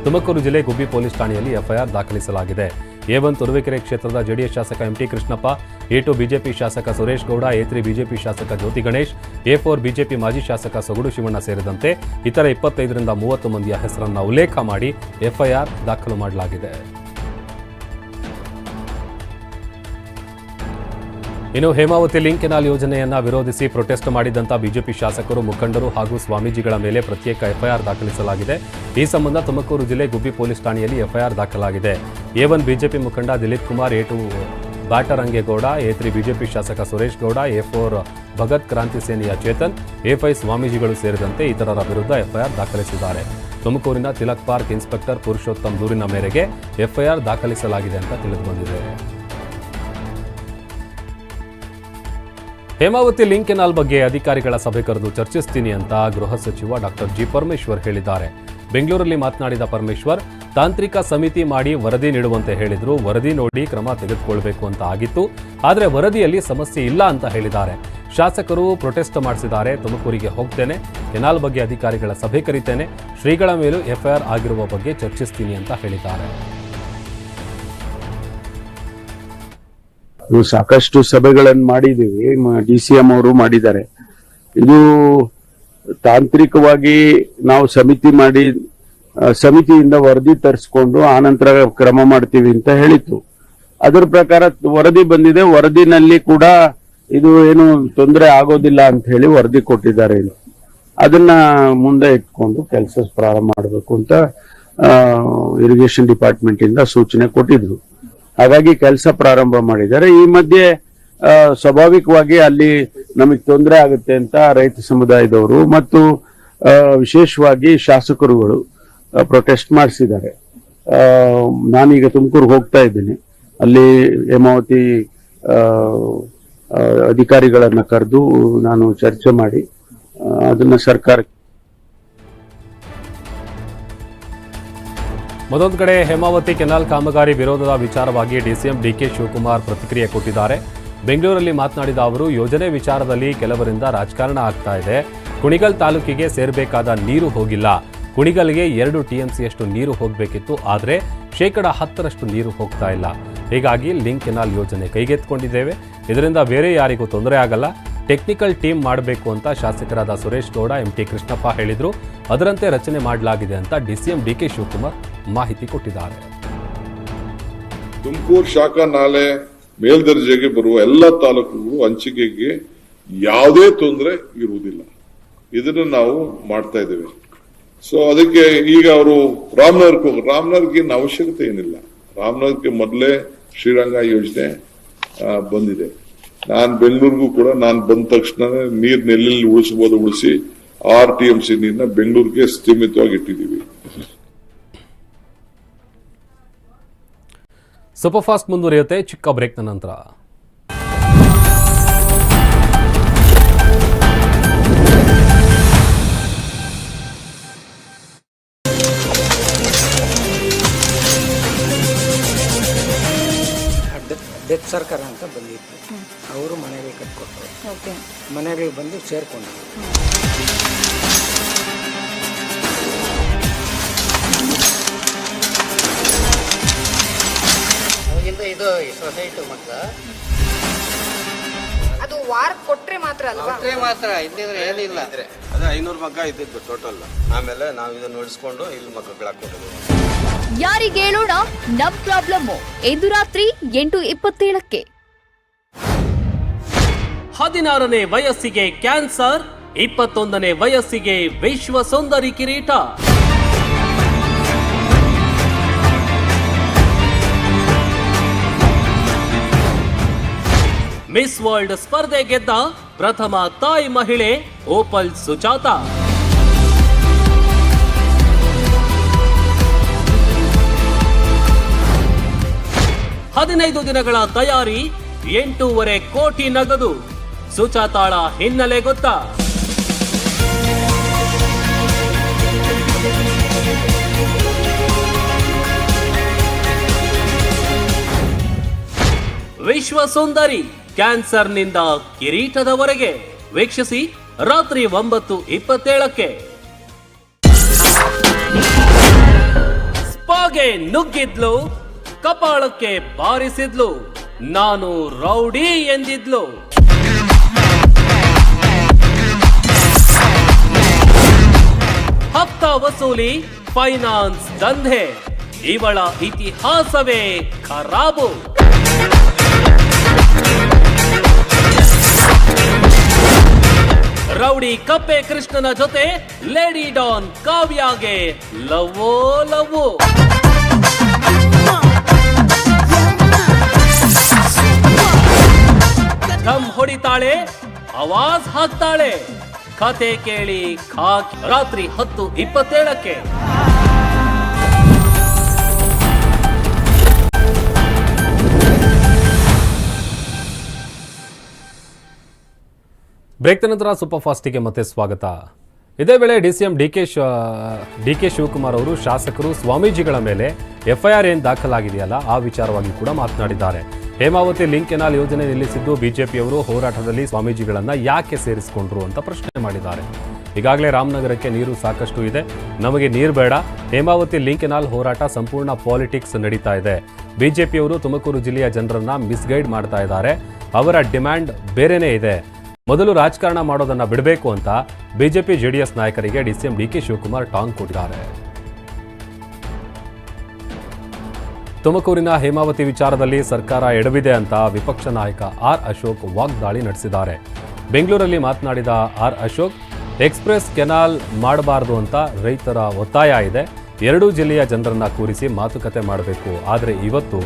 A: ತುಮಕೂರು ಜಿಲ್ಲೆ ಗುಬ್ಬಿ ಪೊಲೀಸ್ ಠಾಣೆಯಲ್ಲಿ ಎಫ್ಐಆರ್ ದಾಖಲಿಸಲಾಗಿದೆ. ಎ ಒನ್ ತುರುವೇಕೆರೆ ಕ್ಷೇತ್ರದ ಜೆಡಿಎಸ್ ಶಾಸಕ MT Krishnappa, A two BJP ಶಾಸಕ Suresh Gowda, A three BJP ಶಾಸಕ Jyothi Ganesh, A four BJP ಮಾಜಿ ಶಾಸಕ ಸೊಗಡು ಶಿವಣ್ಣ ಸೇರಿದಂತೆ ಇತರ ಇಪ್ಪತ್ತೈದರಿಂದ ಮೂವತ್ತು ಮಂದಿಯ ಹೆಸರನ್ನು ಉಲ್ಲೇಖ ಮಾಡಿ ಎಫ್ಐಆರ್ ದಾಖಲು ಮಾಡಲಾಗಿದೆ. ಇನ್ನು ಹೇಮಾವತಿ ಲಿಂಕ್ ಕೆನಾಲ್ ಯೋಜನೆಯನ್ನ ವಿರೋಧಿಸಿ ಪ್ರೊಟೆಸ್ಟ್ ಮಾಡಿದಂತ ಬಿಜೆಪಿ ಶಾಸಕರು, ಮುಖಂಡರು ಹಾಗೂ ಸ್ವಾಮೀಜಿಗಳ ಮೇಲೆ ಪ್ರತ್ಯೇಕ ಎಫ್ಐಆರ್ ದಾಖಲಿಸಲಾಗಿದೆ. ಈ ಸಂಬಂಧ ತುಮಕೂರು ಜಿಲ್ಲೆ ಗುಬ್ಬಿ ಪೊಲೀಸ್ ಠಾಣೆಯಲ್ಲಿ ಎಫ್ಐಆರ್ ದಾಖಲಾಗಿದೆ. ಎ ಒನ್ ಬಿಜೆಪಿ ಮುಖಂಡ Dileep Kumar, A two Byatarangegowda, A three BJP ಶಾಸಕ ಸುರೇಶ್ ಗೌಡ, ಎ ಫೋರ್ ಭಗತ್ ಕ್ರಾಂತಿ ಸೇನೆಯ ಚೇತನ್, ಎ ಫೈವ್ ಸ್ವಾಮೀಜಿಗಳು ಸೇರಿದಂತೆ ಇತರರ ವಿರುದ್ಧ ಎಫ್ಐಆರ್ ದಾಖಲಿಸಿದ್ದಾರೆ. ತುಮಕೂರಿನ ತಿಲಕ್ ಪಾರ್ಕ್ ಇನ್ಸ್ಪೆಕ್ಟರ್ ಪುರುಷೋತ್ತಮ್ ದೂರಿನ ಮೇರೆಗೆ ಎಫ್ಐಆರ್ ದಾಖಲಿಸಲಾಗಿದೆ ಅಂತ ತಿಳಿದುಬಂದಿದೆ. ಹೇಮಾವತಿ ಲಿಂಕ್ ಕೆನಾಲ್ ಬಗ್ಗೆ ಅಧಿಕಾರಿಗಳ ಸಭೆ ಕರೆದು ಚರ್ಚಿಸ್ತೀನಿ ಅಂತ ಗೃಹ ಸಚಿವ ಡಾಕ್ಟರ್ ಜಿ ಪರಮೇಶ್ವರ್ ಹೇಳಿದ್ದಾರೆ. ಬೆಂಗಳೂರಲ್ಲಿ ಮಾತನಾಡಿದ ಪರಮೇಶ್ವರ್, ತಾಂತ್ರಿಕ ಸಮಿತಿ ಮಾಡಿ ವರದಿ ನೀಡುವಂತೆ ಹೇಳಿದ್ರು, ವರದಿ ನೋಡಿ ಕ್ರಮ ತೆಗೆದುಕೊಳ್ಬೇಕು ಅಂತ ಆಗಿತ್ತು, ಆದರೆ ವರದಿಯಲ್ಲಿ ಸಮಸ್ಯೆ ಇಲ್ಲ ಅಂತ ಹೇಳಿದ್ದಾರೆ. ಶಾಸಕರು ಪ್ರೊಟೆಸ್ಟ್ ಮಾಡಿಸಿದ್ದಾರೆ, ತುಮಕೂರಿಗೆ ಹೋಗ್ತೇನೆ, ಕೆನಾಲ್ ಬಗ್ಗೆ ಅಧಿಕಾರಿಗಳ ಸಭೆ ಕರಿತೇನೆ, ಶ್ರೀಗಳ ಮೇಲೂ ಎಫ್ಐಆರ್ ಆಗಿರುವ ಬಗ್ಗೆ ಚರ್ಚಿಸ್ತೀನಿ ಅಂತ ಹೇಳಿದ್ದಾರೆ.
I: ನಾವು ಸಾಕಷ್ಟು ಸಭೆಗಳನ್ನು ಮಾಡಿದ್ದೀವಿ ಡಿ ಸಿ ಎಂ ಅವರು ಮಾಡಿದ್ದಾರೆ. ಇದು ತಾಂತ್ರಿಕವಾಗಿ ನಾವು ಸಮಿತಿ ಮಾಡಿ ಸಮಿತಿಯಿಂದ ವರದಿ ತರಿಸ್ಕೊಂಡು ಆನಂತರ ಕ್ರಮ ಮಾಡ್ತೀವಿ ಅಂತ ಹೇಳಿತ್ತು. ಅದರ ಪ್ರಕಾರ ವರದಿ ಬಂದಿದೆ, ವರದಿನಲ್ಲಿ ಕೂಡ ಇದು ಏನು ತೊಂದರೆ ಆಗೋದಿಲ್ಲ ಅಂತ ಹೇಳಿ ವರದಿ ಕೊಟ್ಟಿದ್ದಾರೆ. ಅದನ್ನ ಮುಂದೆ ಇಟ್ಕೊಂಡು ಕೆಲಸ ಪ್ರಾರಂಭ ಮಾಡಬೇಕು ಅಂತ ಇರಿಗೇಷನ್ ಡಿಪಾರ್ಟ್ಮೆಂಟ್ ಇಂದ ಸೂಚನೆ ಕೊಟ್ಟಿದ್ರು. ಹಾಗಾಗಿ ಕೆಲಸ ಪ್ರಾರಂಭ ಮಾಡಿದ್ದಾರೆ. ಈ ಮಧ್ಯೆ ಸ್ವಾಭಾವಿಕವಾಗಿ ಅಲ್ಲಿ ನಮಗೆ ತೊಂದರೆ ಆಗುತ್ತೆ ಅಂತ ರೈತ ಸಮುದಾಯದವರು ಮತ್ತು ವಿಶೇಷವಾಗಿ ಶಾಸಕರುಗಳು ಪ್ರೊಟೆಸ್ಟ್ ಮಾಡಿಸಿದ್ದಾರೆ. ನಾನೀಗ ತುಮಕೂರಿಗೆ ಹೋಗ್ತಾ ಇದ್ದೀನಿ. ಅಲ್ಲಿ ಹೇಮಾವತಿ ಅಧಿಕಾರಿಗಳನ್ನ ಕರೆದು ನಾನು ಚರ್ಚೆ ಮಾಡಿ ಅದನ್ನ ಸರ್ಕಾರಕ್ಕೆ
A: ಮತ್ತೊಂದು ಕಡೆ ಹೇಮಾವತಿ ಕೆನಾಲ್ ಕಾಮಗಾರಿ ವಿರೋಧದ ವಿಚಾರವಾಗಿ ಡಿಸಿಎಂ ಡಿಕೆ ಶಿವಕುಮಾರ್ ಪ್ರತಿಕ್ರಿಯೆ ಕೊಟ್ಟಿದ್ದಾರೆ. ಬೆಂಗಳೂರಲ್ಲಿ ಮಾತನಾಡಿದ ಅವರು, ಯೋಜನೆ ವಿಚಾರದಲ್ಲಿ ಕೆಲವರಿಂದ ರಾಜಕಾರಣ ಆಗ್ತಾ ಇದೆ. ಕುಣಿಗಲ್ ತಾಲೂಕಿಗೆ ಸೇರಬೇಕಾದ ನೀರು ಹೋಗಿಲ್ಲ. ಕುಣಿಗಲ್ಗೆ ಎರಡು ಟಿಎಂಸಿಯಷ್ಟು ನೀರು ಹೋಗಬೇಕಿತ್ತು, ಆದರೆ ಶೇಕಡ ಹತ್ತರಷ್ಟು ನೀರು ಹೋಗ್ತಾ ಇಲ್ಲ. ಹೀಗಾಗಿ ಲಿಂಕ್ ಕೆನಾಲ್ ಯೋಜನೆ ಕೈಗೆತ್ತಿಕೊಂಡಿದ್ದೇವೆ. ಇದರಿಂದ ಬೇರೆ ಯಾರಿಗೂ ತೊಂದರೆ ಆಗಲ್ಲ. ಟೆಕ್ನಿಕಲ್ ಟೀಮ್ ಮಾಡಬೇಕು ಅಂತ ಶಾಸಕರಾದ ಸುರೇಶ್ ಗೌಡ, ಎಂಟಿ ಕೃಷ್ಣಪ್ಪ ಹೇಳಿದರು. ಅದರಂತೆ ರಚನೆ ಮಾಡಲಾಗಿದೆ ಅಂತ ಡಿಸಿಎಂ ಡಿಕೆ ಶಿವಕುಮಾರ್ ಮಾಹಿತಿ ಕೊಟ್ಟಿದ್ದಾರೆ.
J: ತುಮಕೂರು ಶಾಖಾ ನಾಲೆ ಮೇಲ್ದರ್ಜೆಗೆ ಬರುವ ಎಲ್ಲ ತಾಲೂಕುಗಳು ಹಂಚಿಕೆಗೆ ಯಾವುದೇ ತೊಂದರೆ ಇರುವುದಿಲ್ಲ. ಇದನ್ನು ನಾವು ಮಾಡ್ತಾ ಇದ್ದೇವೆ. ಸೊ ಅದಕ್ಕೆ ಈಗ ಅವರು ರಾಮನಗರಕ್ಕೆ ಹೋಗಿ ರಾಮನಗರ್ಗೆ ಏನು ಅವಶ್ಯಕತೆ ಏನಿಲ್ಲ. ರಾಮನಗರಕ್ಕೆ ಮೊದಲೇ ಶ್ರೀರಂಗ ಯೋಜನೆ ಬಂದಿದೆ. ನಾನು ಬೆಂಗಳೂರಿಗೂ ಕೂಡ ನಾನು ಬಂದ ತಕ್ಷಣ ನೀರ್ ನೆಲ್ಲೆಲ್ಲಿ ಉಳಿಸಬಹುದು, ಉಳಿಸಿ ಆರ್ ಟಿ ಎಂ ಸಿ ನೀರನ್ನ ಬೆಂಗಳೂರಿಗೆ ಸೀಮಿತವಾಗಿ ಇಟ್ಟಿದ್ದೀವಿ.
A: ಸೂಪರ್ ಫಾಸ್ಟ್ ಮುಂದುವರಿಯುತ್ತೆ ಚಿಕ್ಕ ಬ್ರೇಕ್ನ ನಂತರ.
K: ಡೆತ್ ಸರ್ಕಾರ ಅಂತ ಬಂದಿತ್ತು. ಅವರು ಮನೆಗೆ ಕಟ್ಕೊಟ್ರು.
L: ಓಕೆ.
K: ಮನೆಗೆ ಬಂದು ಸೇರ್ಕೊಂಡ್ರು. ಇದು ಸೊಸೈಟಿ ಮಕ್ಕಳ.
L: ಅದು ವಾರ ಕೊಟ್ರೆ ಮಾತ್ರ ಅಲ್ವಾ?
K: ಮಾತ್ರ ಇದ್ದಿದ್ರೆ ಏನಿಲ್ಲ.
M: ಅದೇ ಐನೂರು ಮಗ್ಗ ಇದ್ದಿದ್ದು ಟೋಟಲ್ ಆಮೇಲೆ ನಾವು ಇದನ್ನ ಉಳಿಸ್ಕೊಂಡು ಇಲ್ಲಿ ಮಕ್ಕಳು ಹಾಕೊಟ್ಟಿದ್ವಿ
L: ಯಾರಿಗೇಳೋಣ ನಮ್ ಪ್ರಾಬ್ಲಮ್ ಇಂದು ರಾತ್ರಿ ಎಂಟು ಇಪ್ಪತ್ತೇಳಕ್ಕೆ.
A: ಹದಿನಾರನೇ ವಯಸ್ಸಿಗೆ ಕ್ಯಾನ್ಸರ್ ಇಪ್ಪತ್ತೊಂದನೇ ವಯಸ್ಸಿಗೆ ವಿಶ್ವ ಸುಂದರಿ ಕಿರೀಟ. ಮಿಸ್ ವರ್ಲ್ಡ್ ಸ್ಪರ್ಧೆ ಗೆದ್ದ ಪ್ರಥಮ ತಾಯಿ ಮಹಿಳೆ ಓಪಲ್ ಸುಜಾತ. ಹದಿನೈದು ದಿನಗಳ ತಯಾರಿ, ಎಂಟೂವರೆ ಕೋಟಿ ನಗದು. ಸುಜಾತಾಳ ಹಿನ್ನೆಲೆ ಗೊತ್ತಾ? ವಿಶ್ವ ಸುಂದರಿ ಕ್ಯಾನ್ಸರ್ನಿಂದ ಕಿರೀಟದವರೆಗೆ. ವೀಕ್ಷಿಸಿ ರಾತ್ರಿ ಒಂಬತ್ತು ಇಪ್ಪತ್ತೇಳಕ್ಕೆ. ಸ್ಪಾಗೆ ನುಗ್ಗಿದ್ಲು, ಕಪಾಳಕ್ಕೆ ಬಾರಿಸಿದ್ಲು, ನಾನು ರೌಡಿ ಎಂದಿದ್ಲು. ಹಪ್ತ ವಸೂಲಿ, ಫೈನಾನ್ಸ್ ದಂಧೆ, ಇವಳ ಇತಿಹಾಸವೇ ಖರಾಬು. ರೌಡಿ ಕಪ್ಪೆ ಕೃಷ್ಣನ ಜೊತೆ ಲೇಡಿ ಡಾನ್ ಕಾವ್ಯಾಗೆ ಲವೋ ಲವೋ. ಧಮ್ ಹೊಡಿತಾಳೆ, ಆವಾಜ್ ಹಾಕ್ತಾಳೆ. ಕತೆ ಕೇಳಿ ರಾತ್ರಿ ಹತ್ತು ಇಪ್ಪತ್ತೇಳಕ್ಕೆ. ಬ್ರೇಕ್ ನಂತರ ಸೂಪರ್ ಫಾಸ್ಟಿಗೆ ಮತ್ತೆ ಸ್ವಾಗತ. ಇದೇ ವೇಳೆ D C M D K D K Shivakumar ಅವರು ಶಾಸಕರು, ಸ್ವಾಮೀಜಿಗಳ ಮೇಲೆ ಎಫ್ಐಆರ್ ಏನು ದಾಖಲಾಗಿದೆಯಲ್ಲ, ಆ ವಿಚಾರವಾಗಿ ಕೂಡ ಮಾತನಾಡಿದ್ದಾರೆ. ಹೇಮಾವತಿ ಲಿಂಕ್ ಕೆನಾಲ್ ಯೋಜನೆ ನಿಲ್ಲಿಸಿದ್ದು ಬಿಜೆಪಿಯವರು ಹೋರಾಟದಲ್ಲಿ ಸ್ವಾಮೀಜಿಗಳನ್ನು ಯಾಕೆ ಸೇರಿಸಿಕೊಂಡ್ರು ಅಂತ ಪ್ರಶ್ನೆ ಮಾಡಿದ್ದಾರೆ. ಈಗಾಗಲೇ ರಾಮನಗರಕ್ಕೆ ನೀರು ಸಾಕಷ್ಟು ಇದೆ. ನಮಗೆ ನೀರು ಬೇಡ. ಹೇಮಾವತಿ ಲಿಂಕ್ ಕೆನಾಲ್ ಹೋರಾಟ ಸಂಪೂರ್ಣ ಪಾಲಿಟಿಕ್ಸ್ ನಡೀತಾ ಇದೆ. ಬಿಜೆಪಿಯವರು ತುಮಕೂರು ಜಿಲ್ಲೆಯ ಜನರನ್ನು ಮಿಸ್ಗೈಡ್ ಮಾಡ್ತಾ ಇದ್ದಾರೆ. ಅವರ ಡಿಮ್ಯಾಂಡ್ ಬೇರೆನೇ ಇದೆ. ಮೊದಲು ರಾಜಕಾರಣ ಮಾಡೋದನ್ನ ಬಿಡಬೇಕು ಅಂತ ಬಿಜೆಪಿ ಜೆಡಿಎಸ್ ನಾಯಕರಿಗೆ ಡಿಸಿಎಂ ಡಿಕೆ ಶಿವಕುಮಾರ್ ಟಾಂಗ್ ಕೊಟ್ಟಿದ್ದಾರೆ. ತುಮಕೂರಿನ ಹೇಮಾವತಿ ವಿಚಾರದಲ್ಲಿ ಸರ್ಕಾರ ಎಡವಿದೆ ಅಂತ ವಿಪಕ್ಷ ನಾಯಕ ಆರ್ ಅಶೋಕ್ ವಾಗ್ದಾಳಿ ನಡೆಸಿದ್ದಾರೆ. ಬೆಂಗಳೂರಲ್ಲಿ ಮಾತನಾಡಿದ ಆರ್ ಅಶೋಕ್, ಎಕ್ಸ್ಪ್ರೆಸ್ ಕೆನಾಲ್ ಮಾಡಬಾರದು ಅಂತ ರೈತರ ಒತ್ತಾಯ ಇದೆ. ಎರಡೂ ಜಿಲ್ಲೆಯ ಜನರನ್ನ ಕೂರಿಸಿ ಮಾತುಕತೆ ಮಾಡಬೇಕು. ಆದರೆ ಇವತ್ತು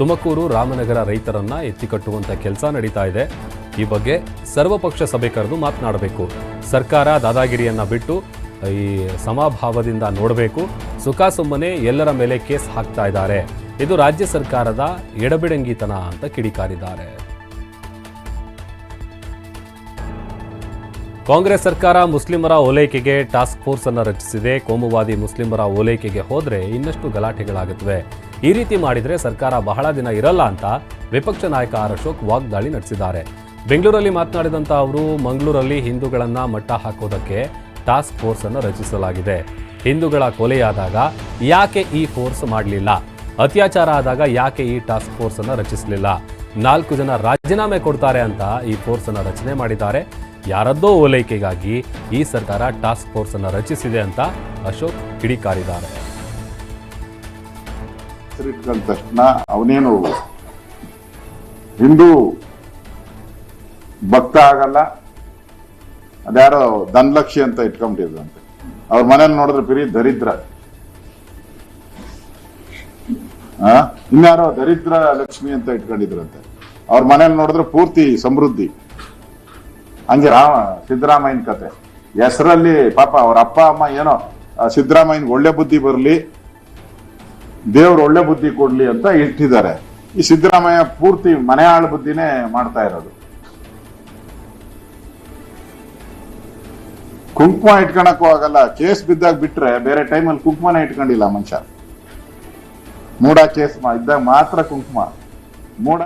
A: ತುಮಕೂರು ರಾಮನಗರ ರೈತರನ್ನ ಎತ್ತಿಕಟ್ಟುವಂತ ಕೆಲಸ ನಡೀತಾ ಇದೆ. ಈ ಬಗ್ಗೆ ಸರ್ವಪಕ್ಷ ಸಭೆ ಕರೆದು ಮಾತನಾಡಬೇಕು. ಸರ್ಕಾರ ದಾದಾಗಿರಿಯನ್ನು ಬಿಟ್ಟು, ಈ ಸಮಭಾವದಿಂದ ನೋಡಬೇಕು. ಸುಖ ಸುಮ್ಮನೆ ಎಲ್ಲರ ಮೇಲೆ ಕೇಸ್ ಹಾಕ್ತಾ ಇದ್ದಾರೆ. ಇದು ರಾಜ್ಯ ಸರ್ಕಾರದ ಎಡಬಿಡಂಗಿತನ ಅಂತ ಕಿಡಿಕಾರಿದ್ದಾರೆ. ಕಾಂಗ್ರೆಸ್ ಸರ್ಕಾರ ಮುಸ್ಲಿಮರ ಓಲೈಕೆಗೆ ಟಾಸ್ಕ್ ಫೋರ್ಸ್ ಅನ್ನು ರಚಿಸಿದೆ. ಕೋಮುವಾದಿ ಮುಸ್ಲಿಮರ ಓಲೈಕೆಗೆ ಹೋದ್ರೆ ಇನ್ನಷ್ಟು ಗಲಾಟೆಗಳಾಗುತ್ತವೆ. ಈ ರೀತಿ ಮಾಡಿದ್ರೆ ಸರ್ಕಾರ ಬಹಳ ದಿನ ಇರಲ್ಲ ಅಂತ ವಿಪಕ್ಷ ನಾಯಕ ಆರ್ ಅಶೋಕ್ ವಾಗ್ದಾಳಿ ನಡೆಸಿದ್ದಾರೆ. ಬೆಂಗಳೂರಲ್ಲಿ ಮಾತನಾಡಿದಂಥ ಅವರು, ಮಂಗಳೂರಲ್ಲಿ ಹಿಂದೂಗಳನ್ನು ಮಟ್ಟ ಹಾಕೋದಕ್ಕೆ ಟಾಸ್ಕ್ ಫೋರ್ಸ್ ಅನ್ನು ರಚಿಸಲಾಗಿದೆ. ಹಿಂದೂಗಳ ಕೊಲೆಯಾದಾಗ ಯಾಕೆ ಈ ಫೋರ್ಸ್ ಮಾಡಲಿಲ್ಲ? ಅತ್ಯಾಚಾರ ಆದಾಗ ಯಾಕೆ ಈ ಟಾಸ್ಕ್ ಫೋರ್ಸ್ ಅನ್ನು ರಚಿಸಲಿಲ್ಲ? ನಾಲ್ಕು ಜನ ರಾಜೀನಾಮೆ ಕೊಡ್ತಾರೆ ಅಂತ ಈ ಫೋರ್ಸ್ ಅನ್ನು ರಚನೆ ಮಾಡಿದ್ದಾರೆ. ಯಾರದ್ದೋ ಓಲೈಕೆಗಾಗಿ ಈ ಸರ್ಕಾರ ಟಾಸ್ಕ್ ಫೋರ್ಸ್ ಅನ್ನು ರಚಿಸಿದೆ ಅಂತ ಅಶೋಕ್ ಕಿಡಿಕಾರಿದ್ದಾರೆ.
F: ಹಿಂದೂ ಭಕ್ತ ಆಗಲ್ಲ. ಅದ್ಯಾರೋ ಧನಲಕ್ಷಿ ಅಂತ ಇಟ್ಕೊಂಡಿದ್ರಂತೆ ಅವ್ರ ಮನೇಲಿ ನೋಡಿದ್ರೆ ಬರೀ ದರಿದ್ರ. ಇನ್ಯಾರೋ ದರಿದ್ರ ಲಕ್ಷ್ಮಿ ಅಂತ ಇಟ್ಕೊಂಡಿದ್ರಂತೆ. ಅವ್ರ ಮನೇಲಿ ನೋಡಿದ್ರೆ ಪೂರ್ತಿ ಸಮೃದ್ಧಿ. ಹಂಗೆ ರಾಮ, ಸಿದ್ದರಾಮಯ್ಯನ ಕತೆ. ಹೆಸರಲ್ಲಿ ಪಾಪ ಅವ್ರ ಅಪ್ಪ, ಅಮ್ಮ ಏನೋ ಸಿದ್ದರಾಮಯ್ಯನ ಒಳ್ಳೆ ಬುದ್ಧಿ ಬರಲಿ, ದೇವ್ರು ಒಳ್ಳೆ ಬುದ್ಧಿ ಕೊಡ್ಲಿ ಅಂತ ಇಟ್ಟಿದ್ದಾರೆ. ಈ ಸಿದ್ದರಾಮಯ್ಯ ಪೂರ್ತಿ ಮನೆ ಆಳ ಬುದ್ಧಿನೇ ಮಾಡ್ತಾ ಇರೋದು. ಕುಂಕುಮ ಇಟ್ಕೊಳಕ್ಕೂ ಆಗಲ್ಲ. ಕೇಸ್ ಬಿದ್ದಾಗ ಬಿಟ್ರೆ ಬೇರೆ ಟೈಮಲ್ಲಿ ಕುಂಕುಮನ ಇಟ್ಕೊಂಡಿಲ್ಲ ಮನುಷ್ಯ. ಮೂಡ ಕೇಸ್ ಇದ್ದಾಗ ಮಾತ್ರ ಕುಂಕುಮ. ಮೂಡ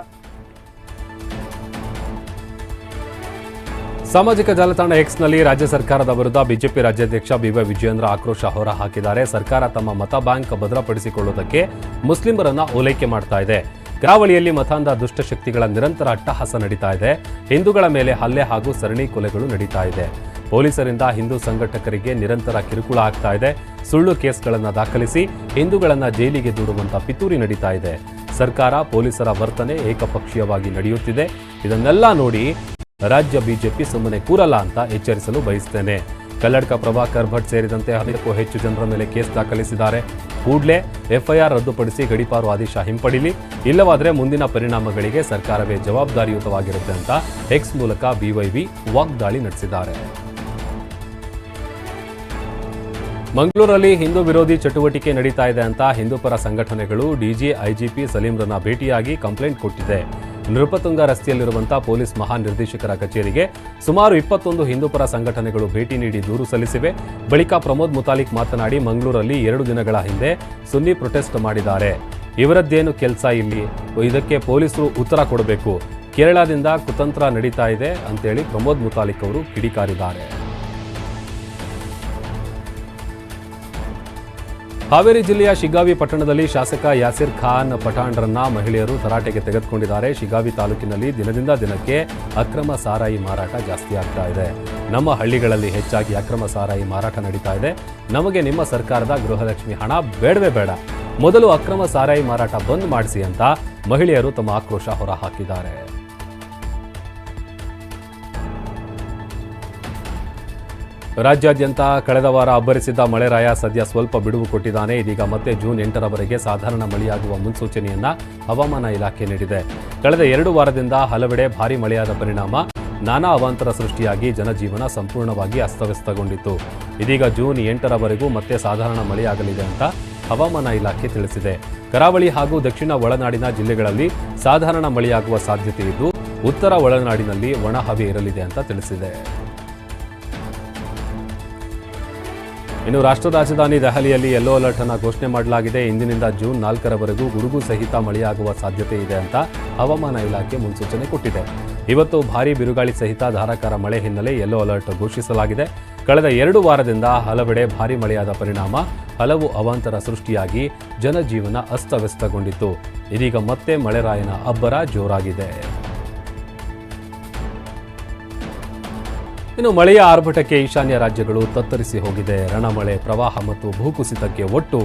A: ಸಾಮಾಜಿಕ ಜಾಲತಾಣ ಎಕ್ಸ್ನಲ್ಲಿ ರಾಜ್ಯ ಸರ್ಕಾರದ ವಿರುದ್ಧ ಬಿಜೆಪಿ ರಾಜ್ಯಾಧ್ಯಕ್ಷ ಬಿವೈ ವಿಜಯೇಂದ್ರ ಆಕ್ರೋಶ ಹೊರಹಾಕಿದ್ದಾರೆ. ಸರ್ಕಾರ ತಮ್ಮ ಮತ ಬ್ಯಾಂಕ್ ಭದ್ರಪಡಿಸಿಕೊಳ್ಳುವುದಕ್ಕೆ ಮುಸ್ಲಿಮರನ್ನ ಓಲೈಕೆ ಮಾಡ್ತಾ ಇದೆ. ಕರಾವಳಿಯಲ್ಲಿ ಮತಾಂಧ ದುಷ್ಟಶಕ್ತಿಗಳ ನಿರಂತರ ಅಟ್ಟಹಾಸ ನಡೀತಾ ಇದೆ. ಹಿಂದೂಗಳ ಮೇಲೆ ಹಲ್ಲೆ ಹಾಗೂ ಸರಣಿ ಕೊಲೆಗಳು ನಡೀತಾ ಇದೆ. ಪೊಲೀಸರಿಂದ ಹಿಂದೂ ಸಂಘಟಕರಿಗೆ ನಿರಂತರ ಕಿರುಕುಳ ಆಗ್ತಾ ಇದೆ. ಸುಳ್ಳು ಕೇಸ್ಗಳನ್ನು ದಾಖಲಿಸಿ ಹಿಂದೂಗಳನ್ನು ಜೈಲಿಗೆ ದೂಡುವಂತ ಪಿತೂರಿ ನಡೀತಾ ಇದೆ. ಸರ್ಕಾರ ಪೊಲೀಸರ ವರ್ತನೆ ಏಕಪಕ್ಷೀಯವಾಗಿ ನಡೆಯುತ್ತಿದೆ. ಇದನ್ನೆಲ್ಲ ನೋಡಿ ರಾಜ್ಯ ಬಿಜೆಪಿ ಸುಮ್ಮನೆ ಕೂರಲ್ಲ ಅಂತ ಎಚ್ಚರಿಸಲು ಬಯಸ್ತೇನೆ. ಕಲ್ಲಡ್ಕ ಪ್ರಭಾಕರ್ ಭಟ್ ಸೇರಿದಂತೆ ಹದಿನಕ್ಕೂ ಹೆಚ್ಚು ಜನರ ಮೇಲೆ ಕೇಸ್ ದಾಖಲಿಸಿದ್ದಾರೆ. ಕೂಡಲೇ ಎಫ್ಐಆರ್ ರದ್ದುಪಡಿಸಿ ಗಡೀಪಾರು ಆದೇಶ ಹಿಂಪಡಿಲಿ. ಇಲ್ಲವಾದರೆ ಮುಂದಿನ ಪರಿಣಾಮಗಳಿಗೆ ಸರ್ಕಾರವೇ ಜವಾಬ್ದಾರಿಯುತವಾಗಿರುತ್ತೆ ಅಂತ ಎಕ್ಸ್ ಮೂಲಕ ಬಿವೈವಿ ವಾಗ್ದಾಳಿ ನಡೆಸಿದ್ದಾರೆ. ಮಂಗಳೂರಲ್ಲಿ ಹಿಂದೂ ವಿರೋಧಿ ಚಟುವಟಿಕೆ ನಡೀತಾ ಇದೆ ಅಂತ ಹಿಂದೂಪರ ಸಂಘಟನೆಗಳು ಡಿಜಿ ಐಜಿಪಿ ಸಲೀಂರನ್ನ ಭೇಟಿಯಾಗಿ ಕಂಪ್ಲೇಂಟ್ ಕೊಟ್ಟಿದೆ. ನೃಪತುಂಗ ರಸ್ತೆಯಲ್ಲಿರುವಂತಹ ಪೊಲೀಸ್ ಮಹಾನಿರ್ದೇಶಕರ ಕಚೇರಿಗೆ ಸುಮಾರು ಇಪ್ಪತ್ತೊಂದು ಹಿಂದೂಪರ ಸಂಘಟನೆಗಳು ಭೇಟಿ ನೀಡಿ ದೂರು ಸಲ್ಲಿಸಿವೆ. ಬಳಿಕ ಪ್ರಮೋದ್ ಮುತಾಲಿಕ್ ಮಾತನಾಡಿ ಮಂಗಳೂರಲ್ಲಿ ಎರಡು ದಿನಗಳ ಹಿಂದೆ ಸುನ್ನಿ ಪ್ರೊಟೆಸ್ಟ್ ಮಾಡಿದ್ದಾರೆ. ಇವರದ್ದೇನು ಕೆಲಸ ಇಲ್ಲಿ? ಇದಕ್ಕೆ ಪೊಲೀಸರು ಉತ್ತರ ಕೊಡಬೇಕು. ಕೇರಳದಿಂದ ಕುತಂತ್ರ ನಡೀತಾ ಇದೆ ಅಂತೇಳಿ ಪ್ರಮೋದ್ ಮುತಾಲಿಕ್ ಅವರು ಕಿಡಿಕಾರಿದ್ದಾರೆ. ಹಾವೇರಿ ಜಿಲ್ಲೆಯ ಶಿಗಾವಿ ಪಟ್ಟಣದಲ್ಲಿ ಶಾಸಕ ಯಾಸಿರ್ ಖಾನ್ ಪಠಾಣ್ರನ್ನ ಮಹಿಳೆಯರು ತರಾಟೆಗೆ ತೆಗೆದುಕೊಂಡಿದ್ದಾರೆ. ಶಿಗಾವಿ ತಾಲೂಕಿನಲ್ಲಿ ದಿನದಿಂದ ದಿನಕ್ಕೆ ಅಕ್ರಮ ಸಾರಾಯಿ ಮಾರಾಟ ಜಾಸ್ತಿ ಆಗ್ತಾ ಇದೆ. ನಮ್ಮ ಹಳ್ಳಿಗಳಲ್ಲಿ ಹೆಚ್ಚಾಗಿ ಅಕ್ರಮ ಸಾರಾಯಿ ಮಾರಾಟ ನಡೀತಾ ಇದೆ. ನಮಗೆ ನಿಮ್ಮ ಸರ್ಕಾರದ ಗೃಹಲಕ್ಷ್ಮಿ ಹಣ ಬೇಡವೇ ಬೇಡ. ಮೊದಲು ಅಕ್ರಮ ಸಾರಾಯಿ ಮಾರಾಟ ಬಂದ್ ಮಾಡಿಸಿ ಅಂತ ಮಹಿಳೆಯರು ತಮ್ಮ ಆಕ್ರೋಶ ಹೊರಹಾಕಿದ್ದಾರೆ. ರಾಜ್ಯಾದ್ಯಂತ ಕಳೆದ ವಾರ ಅಬ್ಬರಿಸಿದ್ದ ಮಳೆರಾಯ ಸದ್ಯ ಸ್ವಲ್ಪ ಬಿಡುವು ಕೊಟ್ಟಿದ್ದಾನೆ. ಇದೀಗ ಮತ್ತೆ ಜೂನ್ ಎಂಟರವರೆಗೆ ಸಾಧಾರಣ ಮಳೆಯಾಗುವ ಮುನ್ಸೂಚನೆಯನ್ನ ಹವಾಮಾನ ಇಲಾಖೆ ನೀಡಿದೆ. ಕಳೆದ ಎರಡು ವಾರದಿಂದ ಹಲವೆಡೆ ಭಾರೀ ಮಳೆಯಾದ ಪರಿಣಾಮ, ನಾನಾ ಅವಾಂತರ ಸೃಷ್ಟಿಯಾಗಿ ಜನಜೀವನ ಸಂಪೂರ್ಣವಾಗಿ ಅಸ್ತವ್ಯಸ್ತಗೊಂಡಿತ್ತು. ಇದೀಗ ಜೂನ್ ಎಂಟರವರೆಗೂ ಮತ್ತೆ ಸಾಧಾರಣ ಮಳೆಯಾಗಲಿದೆ ಅಂತ ಹವಾಮಾನ ಇಲಾಖೆ ತಿಳಿಸಿದೆ. ಕರಾವಳಿ ಹಾಗೂ ದಕ್ಷಿಣ ಒಳನಾಡಿನ ಜಿಲ್ಲೆಗಳಲ್ಲಿ ಸಾಧಾರಣ ಮಳೆಯಾಗುವ ಸಾಧ್ಯತೆ ಇದ್ದು ಉತ್ತರ ಒಳನಾಡಿನಲ್ಲಿ ಒಣಹವೆ ಇರಲಿದೆ ಅಂತ ತಿಳಿಸಿದೆ. ಇನ್ನು ರಾಷ್ಟ್ರ ರಾಜಧಾನಿ ದೆಹಲಿಯಲ್ಲಿ ಯೆಲ್ಲೋ ಅಲರ್ಟ್ ಅನ್ನು ಘೋಷಣೆ ಮಾಡಲಾಗಿದೆ. ಇಂದಿನಿಂದ ಜೂನ್ ನಾಲ್ಕರವರೆಗೂ ಗುಡುಗು ಸಹಿತ ಮಳೆಯಾಗುವ ಸಾಧ್ಯತೆ ಇದೆ ಅಂತ ಹವಾಮಾನ ಇಲಾಖೆ ಮುನ್ಸೂಚನೆ ಕೊಟ್ಟಿದೆ. ಇವತ್ತು ಭಾರೀ ಬಿರುಗಾಳಿ ಸಹಿತ ಧಾರಾಕಾರ ಮಳೆ ಹಿನ್ನೆಲೆ ಯೆಲ್ಲೋ ಅಲರ್ಟ್ ಘೋಷಿಸಲಾಗಿದೆ. ಕಳೆದ ಎರಡು ವಾರದಿಂದ ಹಲವೆಡೆ ಭಾರೀ ಮಳೆಯಾದ ಪರಿಣಾಮ, ಹಲವು ಅವಾಂತರ ಸೃಷ್ಟಿಯಾಗಿ ಜನಜೀವನ ಅಸ್ತವ್ಯಸ್ತಗೊಂಡಿತ್ತು. ಇದೀಗ ಮತ್ತೆ ಮಳೆರಾಯನ ಅಬ್ಬರ ಜೋರಾಗಿದೆ. ಇನ್ನು ಮಳೆಯ ಆರ್ಭಟಕ್ಕೆ ಈಶಾನ್ಯ ರಾಜ್ಯಗಳು ತತ್ತರಿಸಿ ಹೋಗಿದೆ. ರಣಮಳೆ, ಪ್ರವಾಹ ಮತ್ತು ಭೂಕುಸಿತಕ್ಕೆ ಒಟ್ಟು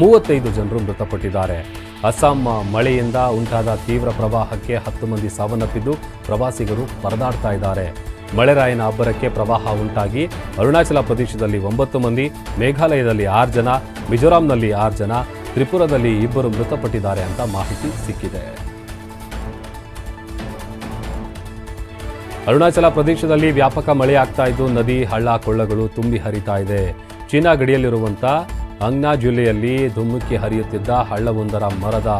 A: ಮೂವತ್ತೈದು ಜನರು ಮೃತಪಟ್ಟಿದ್ದಾರೆ. ಅಸ್ಸಾಂ ಮಳೆಯಿಂದ ಉಂಟಾದ ತೀವ್ರ ಪ್ರವಾಹಕ್ಕೆ ಹತ್ತು ಮಂದಿ ಸಾವನ್ನಪ್ಪಿದ್ದು ಪ್ರವಾಸಿಗರು ಪರದಾಡ್ತಾ ಇದ್ದಾರೆ. ಮಳೆರಾಯನ ಅಬ್ಬರಕ್ಕೆ ಪ್ರವಾಹ ಉಂಟಾಗಿ ಅರುಣಾಚಲ ಪ್ರದೇಶದಲ್ಲಿ ಒಂಬತ್ತು ಮಂದಿ, ಮೇಘಾಲಯದಲ್ಲಿ ಆರು ಜನ, ಮಿಜೋರಾಂನಲ್ಲಿ ಆರು ಜನ, ತ್ರಿಪುರದಲ್ಲಿ ಇಬ್ಬರು ಮೃತಪಟ್ಟಿದ್ದಾರೆ ಅಂತ ಮಾಹಿತಿ ಸಿಕ್ಕಿದೆ. ಅರುಣಾಚಲ ಪ್ರದೇಶದಲ್ಲಿ ವ್ಯಾಪಕ ಮಳೆಯಾಗ್ತಾ ಇದ್ದು, ನದಿ, ಹಳ್ಳ, ಕೊಳ್ಳಗಳು ತುಂಬಿ ಹರಿತಾ ಇದೆ. ಚೀನಾ ಗಡಿಯಲ್ಲಿರುವಂಥ ಅಂಗ್ನಾ ಜಿಲ್ಲೆಯಲ್ಲಿ ಧುಮ್ಮುಕ್ಕಿ ಹರಿಯುತ್ತಿದ್ದ ಹಳ್ಳವೊಂದರ ಮರದ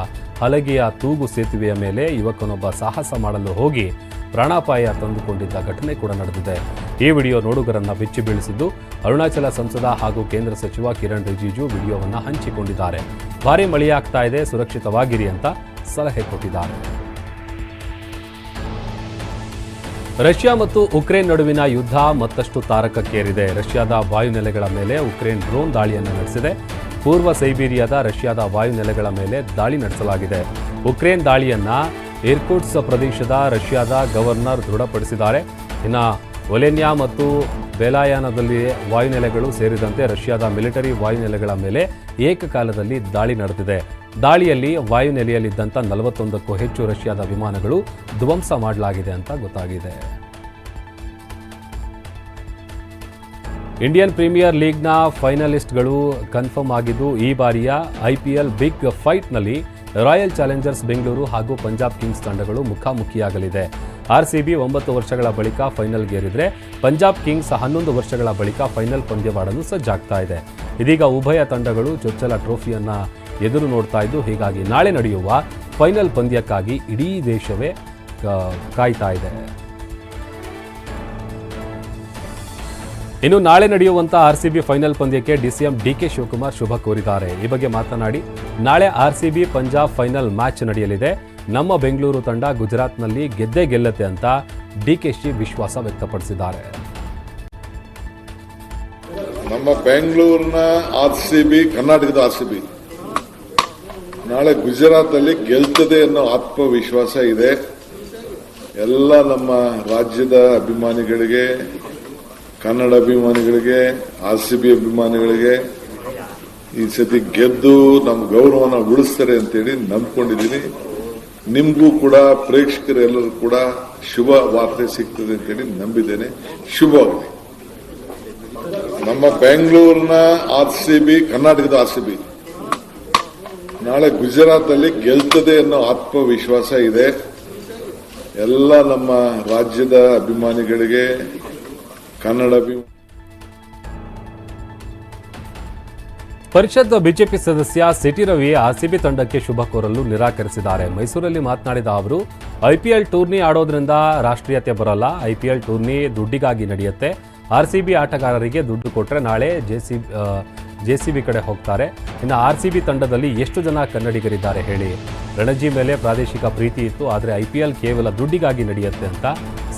A: ಹಲಗೆಯ ತೂಗು ಸೇತುವೆಯ ಮೇಲೆ ಯುವಕನೊಬ್ಬ ಸಾಹಸ ಮಾಡಲು ಹೋಗಿ ಪ್ರಾಣಾಪಾಯ ತಂದುಕೊಂಡಿದ್ದ ಘಟನೆ ಕೂಡ ನಡೆದಿದೆ. ಈ ವಿಡಿಯೋ ನೋಡುಗರನ್ನ ಬೆಚ್ಚಿ ಬೀಳಿಸಿದ್ದು, ಅರುಣಾಚಲ ಸಂಸದ ಹಾಗೂ ಕೇಂದ್ರ ಸಚಿವ ಕಿರಣ್ ರಿಜಿಜು ವಿಡಿಯೋವನ್ನು ಹಂಚಿಕೊಂಡಿದ್ದಾರೆ. ಭಾರಿ ಮಳೆಯಾಗ್ತಾ ಇದೆ, ಸುರಕ್ಷಿತವಾಗಿರಿ ಅಂತ ಸಲಹೆ ಕೊಟ್ಟಿದ್ದಾರೆ. ರಷ್ಯಾ ಮತ್ತು ಉಕ್ರೇನ್ ನಡುವಿನ ಯುದ್ಧ ಮತ್ತಷ್ಟು ತಾರಕಕ್ಕೇರಿದೆ. ರಷ್ಯಾದ ವಾಯುನೆಲೆಗಳ ಮೇಲೆ ಉಕ್ರೇನ್ ಡ್ರೋನ್ ದಾಳಿಯನ್ನು ನಡೆಸಿದೆ. ಪೂರ್ವ ಸೈಬೀರಿಯಾದ ರಷ್ಯಾದ ವಾಯುನೆಲೆಗಳ ಮೇಲೆ ದಾಳಿ ನಡೆಸಲಾಗಿದೆ. ಉಕ್ರೇನ್ ದಾಳಿಯನ್ನ ಏರ್ಕೋಟ್ಸ್ ಪ್ರದೇಶದ ರಷ್ಯಾದ ಗವರ್ನರ್ ದೃಢಪಡಿಸಿದ್ದಾರೆ. ಇನ್ನು ಒಲೆನ್ಯಾ ಮತ್ತು ಬೆಲಾಯಾನದಲ್ಲಿ ವಾಯುನೆಲೆಗಳು ಸೇರಿದಂತೆ ರಷ್ಯಾದ ಮಿಲಿಟರಿ ವಾಯುನೆಲೆಗಳ ಮೇಲೆ ಏಕಕಾಲದಲ್ಲಿ ದಾಳಿ ನಡೆದಿದೆ. ದಾಳಿಯಲ್ಲಿ ವಾಯುನೆಲೆಯಲ್ಲಿದ್ದಂಥ ನಲವತ್ತೊಂದಕ್ಕೂ ಹೆಚ್ಚು ರಷ್ಯಾದ ವಿಮಾನಗಳು ಧ್ವಂಸ ಮಾಡಲಾಗಿದೆ ಅಂತ ಗೊತ್ತಾಗಿದೆ. ಇಂಡಿಯನ್ ಪ್ರೀಮಿಯರ್ ಲೀಗ್ನ ಫೈನಲಿಸ್ಟ್ಗಳು ಕನ್ಫರ್ಮ್ ಆಗಿದ್ದು, ಈ ಬಾರಿಯ ಐಪಿಎಲ್ ಬಿಗ್ ಫೈಟ್ನಲ್ಲಿ ರಾಯಲ್ ಚಾಲೆಂಜರ್ಸ್ ಬೆಂಗಳೂರು ಹಾಗೂ ಪಂಜಾಬ್ ಕಿಂಗ್ಸ್ ತಂಡಗಳು ಮುಖಾಮುಖಿಯಾಗಲಿದೆ. ಆರ್ಸಿಬಿ ಒಂಬತ್ತು ವರ್ಷಗಳ ಬಳಿಕ ಫೈನಲ್ಗೇರಿದ್ರೆ ಪಂಜಾಬ್ ಕಿಂಗ್ಸ್ ಹನ್ನೊಂದು ವರ್ಷಗಳ ಬಳಿಕ ಫೈನಲ್ ಪಂದ್ಯವಾಡಲು ಸಜ್ಜಾಗ್ತಾ ಇದೆ. ಇದೀಗ ಉಭಯ ತಂಡಗಳು ಚೊಚ್ಚಲ ಟ್ರೋಫಿಯನ್ನ ಎದುರು ನೋಡ್ತಾ ಇದ್ದು, ಹೀಗಾಗಿ ನಾಳೆ ನಡೆಯುವ ಫೈನಲ್ ಪಂದ್ಯಕ್ಕಾಗಿ ಇಡೀ ದೇಶವೇ ಕಾಯ್ತಾ ಇದೆ. ಇನ್ನು ನಾಳೆ ನಡೆಯುವಂಥ ಆರ್ಸಿಬಿ ಫೈನಲ್ ಪಂದ್ಯಕ್ಕೆ ಡಿಸಿಎಂ ಡಿಕೆ ಶಿವಕುಮಾರ್ ಶುಭ ಕೋರಿದ್ದಾರೆ. ಈ ಬಗ್ಗೆ ಮಾತನಾಡಿ, ನಾಳೆ ಆರ್ಸಿಬಿ ಪಂಜಾಬ್ ಫೈನಲ್ ಮ್ಯಾಚ್ ನಡೆಯಲಿದೆ. ನಮ್ಮ ಬೆಂಗಳೂರು ತಂಡ ಗುಜರಾತ್ನಲ್ಲಿ ಗೆದ್ದೇ ಗೆಲ್ಲತ್ತೆ ಅಂತ ಡಿಕೆಶಿ ವಿಶ್ವಾಸ ವ್ಯಕ್ತಪಡಿಸಿದ್ದಾರೆ.
J: ನಮ್ಮ ಬೆಂಗಳೂರಿನ ಆರ್ ಸಿ ಬಿ ಕರ್ನಾಟಕದ ಆರ್ ಸಿ ಬಿ ನಾಳೆ ಗುಜರಾತ್ನಲ್ಲಿ ಗೆಲ್ತದೆ ಅನ್ನೋ ಆತ್ಮವಿಶ್ವಾಸ ಇದೆ. ಎಲ್ಲ ನಮ್ಮ ರಾಜ್ಯದ ಅಭಿಮಾನಿಗಳಿಗೆ, ಕನ್ನಡ ಅಭಿಮಾನಿಗಳಿಗೆ ಆರ್ ಸಿ ಬಿ ಅಭಿಮಾನಿಗಳಿಗೆ ಈ ಸತಿ ಗೆದ್ದು ನಮ್ಮ ಗೌರವನ ಉಳಿಸ್ತಾರೆ ಅಂತೇಳಿ ನಂಬ್ಕೊಂಡಿದ್ದೀನಿ. ನಿಮಗೂ ಕೂಡ ಪ್ರೇಕ್ಷಕರೆಲ್ಲರೂ ಕೂಡ ಶುಭ ವಾರ್ತೆ ಸಿಗ್ತದೆ ಅಂತೇಳಿ ನಂಬಿದ್ದೇನೆ. ಶುಭವಾಗಲಿ. ನಮ್ಮ ಬೆಂಗಳೂರಿನ ಆರ್ ಸಿ ಬಿ, ಕರ್ನಾಟಕದ ಆರ್ ಸಿ ಬಿ, ನಾಳೆ ಗುಜರಾತ್ ಅಲ್ಲಿ ಗೆಲ್ತದೆ ಅನ್ನೋ ಆತ್ಮವಿಶ್ವಾಸ ಇದೆ. ಎಲ್ಲ ನಮ್ಮ ರಾಜ್ಯದ ಅಭಿಮಾನಿಗಳಿಗೆ ಕನ್ನಡ ಅಭಿಮಾನಿ
A: ಪರಿಷತ್ ಬಿಜೆಪಿ ಸದಸ್ಯ ಸಿಟಿ ರವಿ ಆರ್ಸಿಬಿ ತಂಡಕ್ಕೆ ಶುಭ ಕೋರಲು ನಿರಾಕರಿಸಿದ್ದಾರೆ. ಮೈಸೂರಲ್ಲಿ ಮಾತನಾಡಿದ ಅವರು ಐಪಿಎಲ್ ಟೂರ್ನಿ ಆಡೋದ್ರಿಂದ ರಾಷ್ಟ್ರೀಯತೆ ಬರಲ್ಲ. ಐಪಿಎಲ್ ಟೂರ್ನಿ ದುಡ್ಡಿಗಾಗಿ ನಡೆಯುತ್ತೆ. ಆರ್ಸಿಬಿ ಆಟಗಾರರಿಗೆ ದುಡ್ಡು ಕೊಟ್ಟರೆ ನಾಳೆ ಜೆಸಿ ಜೆಸಿಬಿ ಕಡೆ ಹೋಗ್ತಾರೆ. ಇನ್ನು ಆರ್ಸಿಬಿ ತಂಡದಲ್ಲಿ ಎಷ್ಟು ಜನ ಕನ್ನಡಿಗರಿದ್ದಾರೆ ಹೇಳಿ. ರಣಜಿ ಮೇಲೆ ಪ್ರಾದೇಶಿಕ ಪ್ರೀತಿ ಇತ್ತು, ಆದರೆ ಐಪಿಎಲ್ ಕೇವಲ ದುಡ್ಡಿಗಾಗಿ ನಡೆಯುತ್ತೆ ಅಂತ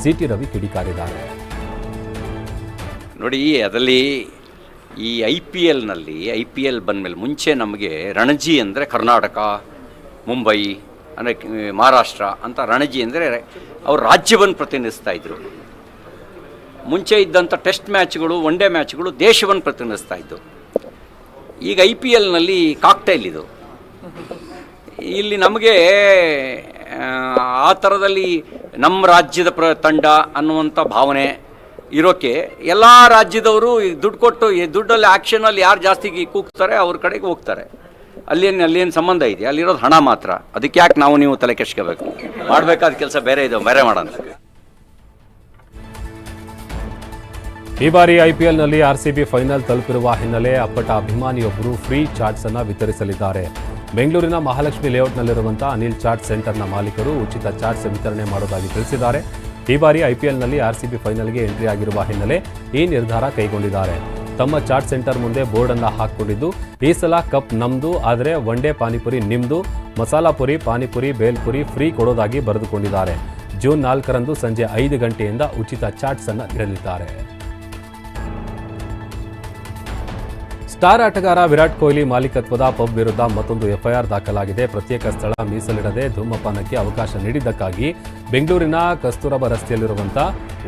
A: ಸಿಟಿ ರವಿ ಕಿಡಿಕಾರಿದ್ದಾರೆ.
G: ನೋಡಿ, ಅದರಲ್ಲಿ ಈ ಐ ಪಿ ಎಲ್ನಲ್ಲಿ ಐ ಪಿ ಎಲ್ ಬಂದಮೇಲೆ ಮುಂಚೆ ನಮಗೆ ರಣಜಿ ಅಂದರೆ ಕರ್ನಾಟಕ ಮುಂಬೈ ಅಂದರೆ ಮಹಾರಾಷ್ಟ್ರ ಅಂತ ರಣಜಿ ಅಂದರೆ ಅವರು ರಾಜ್ಯವನ್ನು ಪ್ರತಿನಿಧಿಸ್ತಾ ಇದ್ದರು ಮುಂಚೆ ಇದ್ದಂಥ ಟೆಸ್ಟ್ ಮ್ಯಾಚ್ಗಳು ಒನ್ ಡೇ ಮ್ಯಾಚ್ಗಳು ದೇಶವನ್ನು ಪ್ರತಿನಿಧಿಸ್ತಾ ಇದ್ದವು ಈಗ ಐ ಪಿ ಎಲ್ನಲ್ಲಿ ಕಾಕ್ಟೈಲ್ ಇದು. ಇಲ್ಲಿ ನಮಗೆ ಆ, ಥರದಲ್ಲಿ ನಮ್ಮ ರಾಜ್ಯದ ಪ್ರ ತಂಡ ಅನ್ನುವಂಥ ಭಾವನೆ ಇರೋಕ್ಕೆ ಎಲ್ಲ ರಾಜ್ಯದವರು ಈಗ ದುಡ್ಡು ಕೊಟ್ಟು ಈ ದುಡ್ಡಲ್ಲಿ ಆ್ಯಕ್ಷನಲ್ಲಿ ಯಾರು ಜಾಸ್ತಿ ಕೂಗ್ತಾರೆ ಅವ್ರ ಕಡೆಗೆ ಹೋಗ್ತಾರೆ. ಅಲ್ಲೇನು ಅಲ್ಲೇನು ಸಂಬಂಧ ಇದೆ? ಅಲ್ಲಿರೋದು ಹಣ ಮಾತ್ರ. ಅದಕ್ಕೆ ಯಾಕೆ ನಾವು ನೀವು ತಲೆ ಕೆಡ್ಸ್ಕೋಬೇಕು? ಮಾಡಬೇಕಾದ ಕೆಲಸ ಬೇರೆ ಇದೆ, ಬೇರೆ ಮಾಡೋಣ.
A: ಈ ಬಾರಿ ಐಪಿಎಲ್ನಲ್ಲಿ ಆರ್ಸಿಬಿ ಫೈನಲ್ ತಲುಪಿರುವ ಹಿನ್ನೆಲೆ ಅಪ್ಪಟ ಅಭಿಮಾನಿಯೊಬ್ಬರು ಫ್ರೀ ಚಾಟ್ಸ್ ಅನ್ನು ವಿತರಿಸಲಿದ್ದಾರೆ. ಬೆಂಗಳೂರಿನ ಮಹಾಲಕ್ಷ್ಮಿ ಲೇಔಟ್ನಲ್ಲಿರುವಂತಹ ಅನಿಲ್ ಚಾಟ್ ಸೆಂಟರ್ನ ಮಾಲೀಕರು ಉಚಿತ ಚಾಟ್ಸ್ ವಿತರಣೆ ಮಾಡೋದಾಗಿ ತಿಳಿಸಿದ್ದಾರೆ. ಈ ಬಾರಿ ಐಪಿಎಲ್ನಲ್ಲಿ ಆರ್ಸಿಬಿ ಫೈನಲ್ಗೆ ಎಂಟ್ರಿ ಆಗಿರುವ ಹಿನ್ನೆಲೆ ಈ ನಿರ್ಧಾರ ಕೈಗೊಂಡಿದ್ದಾರೆ. ತಮ್ಮ ಚಾಟ್ ಸೆಂಟರ್ ಮುಂದೆ ಬೋರ್ಡ್ ಅನ್ನ ಹಾಕೊಂಡಿದ್ದು ಈ ಸಲ ಕಪ್ ನಮ್ದು, ಆದರೆ ಒನ್ ಡೇ ಪಾನಿಪುರಿ ನಿಮ್ದು, ಮಸಾಲಾ ಪುರಿ, ಪಾನಿಪುರಿ ಬೇಲ್ಪುರಿ ಫ್ರೀ ಕೊಡೋದಾಗಿ ಬರೆದುಕೊಂಡಿದ್ದಾರೆ. ಜೂನ್ ನಾಲ್ಕರಂದು ಸಂಜೆ ಐದು ಗಂಟೆಯಿಂದ ಉಚಿತ ಚಾಟ್ಸ್ ಅನ್ನ ನೀಡಲಿದ್ದಾರೆ ಸ್ಟಾರ್ ಆಟಗಾರ ವಿರಾಟ್ ಕೊಹ್ಲಿ ಮಾಲೀಕತ್ವದ ಪಬ್ ವಿರುದ್ಧ ಮತ್ತೊಂದು ಎಫ್ಐಆರ್ ದಾಖಲಾಗಿದೆ. ಪ್ರತ್ಯೇಕ ಸ್ಥಳ ಮೀಸಲಿಡದೆ ಧೂಮಪಾನಕ್ಕೆ ಅವಕಾಶ ನೀಡಿದ್ದಕ್ಕಾಗಿ ಬೆಂಗಳೂರಿನ ಕಸ್ತೂರಬಾ ರಸ್ತೆಯಲ್ಲಿರುವಂತಹ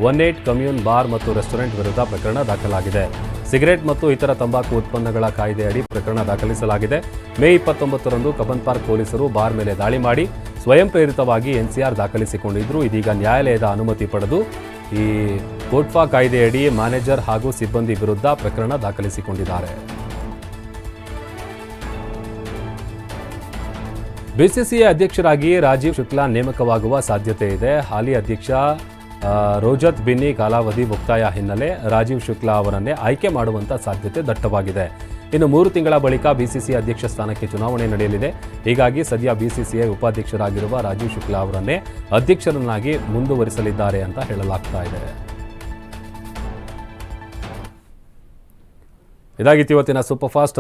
A: ಒನ್ ಏಟ್ ಕಮ್ಯೂನ್ ಬಾರ್ ಮತ್ತು ರೆಸ್ಟೋರೆಂಟ್ ವಿರುದ್ಧ ಪ್ರಕರಣ ದಾಖಲಾಗಿದೆ. ಸಿಗರೆಟ್ ಮತ್ತು ಇತರ ತಂಬಾಕು ಉತ್ಪನ್ನಗಳ ಕಾಯ್ದೆಯಡಿ ಪ್ರಕರಣ ದಾಖಲಿಸಲಾಗಿದೆ. ಮೇ ಇಪ್ಪತ್ತೊಂಬತ್ತರಂದು ಕಬನ್ ಪಾರ್ಕ್ ಪೊಲೀಸರು ಬಾರ್ ಮೇಲೆ ದಾಳಿ ಮಾಡಿ ಸ್ವಯಂ ಪ್ರೇರಿತವಾಗಿ ಎನ್ಸಿಆರ್ ದಾಖಲಿಸಿಕೊಂಡಿದ್ರು. ಇದೀಗ ನ್ಯಾಯಾಲಯದ ಅನುಮತಿ ಪಡೆದು ಈ ಕೋಟ್ಫಾ ಕಾಯ್ದೆಯಡಿ ಮ್ಯಾನೇಜರ್ ಹಾಗೂ ಸಿಬ್ಬಂದಿ ವಿರುದ್ಧ ಪ್ರಕರಣ ದಾಖಲಿಸಿಕೊಂಡಿದ್ದಾರೆ. ಬಿಸಿಸಿಐ ಅಧ್ಯಕ್ಷರಾಗಿ ರಾಜೀವ್ ಶುಕ್ಲಾ ನೇಮಕವಾಗುವ ಸಾಧ್ಯತೆ ಇದೆ. ಹಾಲಿ ಅಧ್ಯಕ್ಷ ರೋಜತ್ ಬಿನ್ನಿ ಕಾಲಾವಧಿ ಮುಕ್ತಾಯ ಹಿನ್ನೆಲೆ ರಾಜೀವ್ ಶುಕ್ಲಾ ಅವರನ್ನೇ ಆಯ್ಕೆ ಮಾಡುವಂತಹ ಸಾಧ್ಯತೆ ದಟ್ಟವಾಗಿದೆ. ಇನ್ನು ಮೂರು ತಿಂಗಳ ಬಳಿಕ ಬಿಸಿಸಿಐ ಅಧ್ಯಕ್ಷ ಸ್ಥಾನಕ್ಕೆ ಚುನಾವಣೆ ನಡೆಯಲಿದೆ. ಹೀಗಾಗಿ ಸದ್ಯ ಬಿಸಿಸಿಐ ಉಪಾಧ್ಯಕ್ಷರಾಗಿರುವ ರಾಜೀವ್ ಶುಕ್ಲಾ ಅವರನ್ನೇ ಅಧ್ಯಕ್ಷರನ್ನಾಗಿ ಮುಂದುವರಿಸಲಿದ್ದಾರೆ ಅಂತ ಹೇಳಲಾಗ್ತಾ ಇದೆ. ಇದಾಗಿತ್ತು ಇವತ್ತಿನ ಸೂಪರ್ ಫಾಸ್ಟ್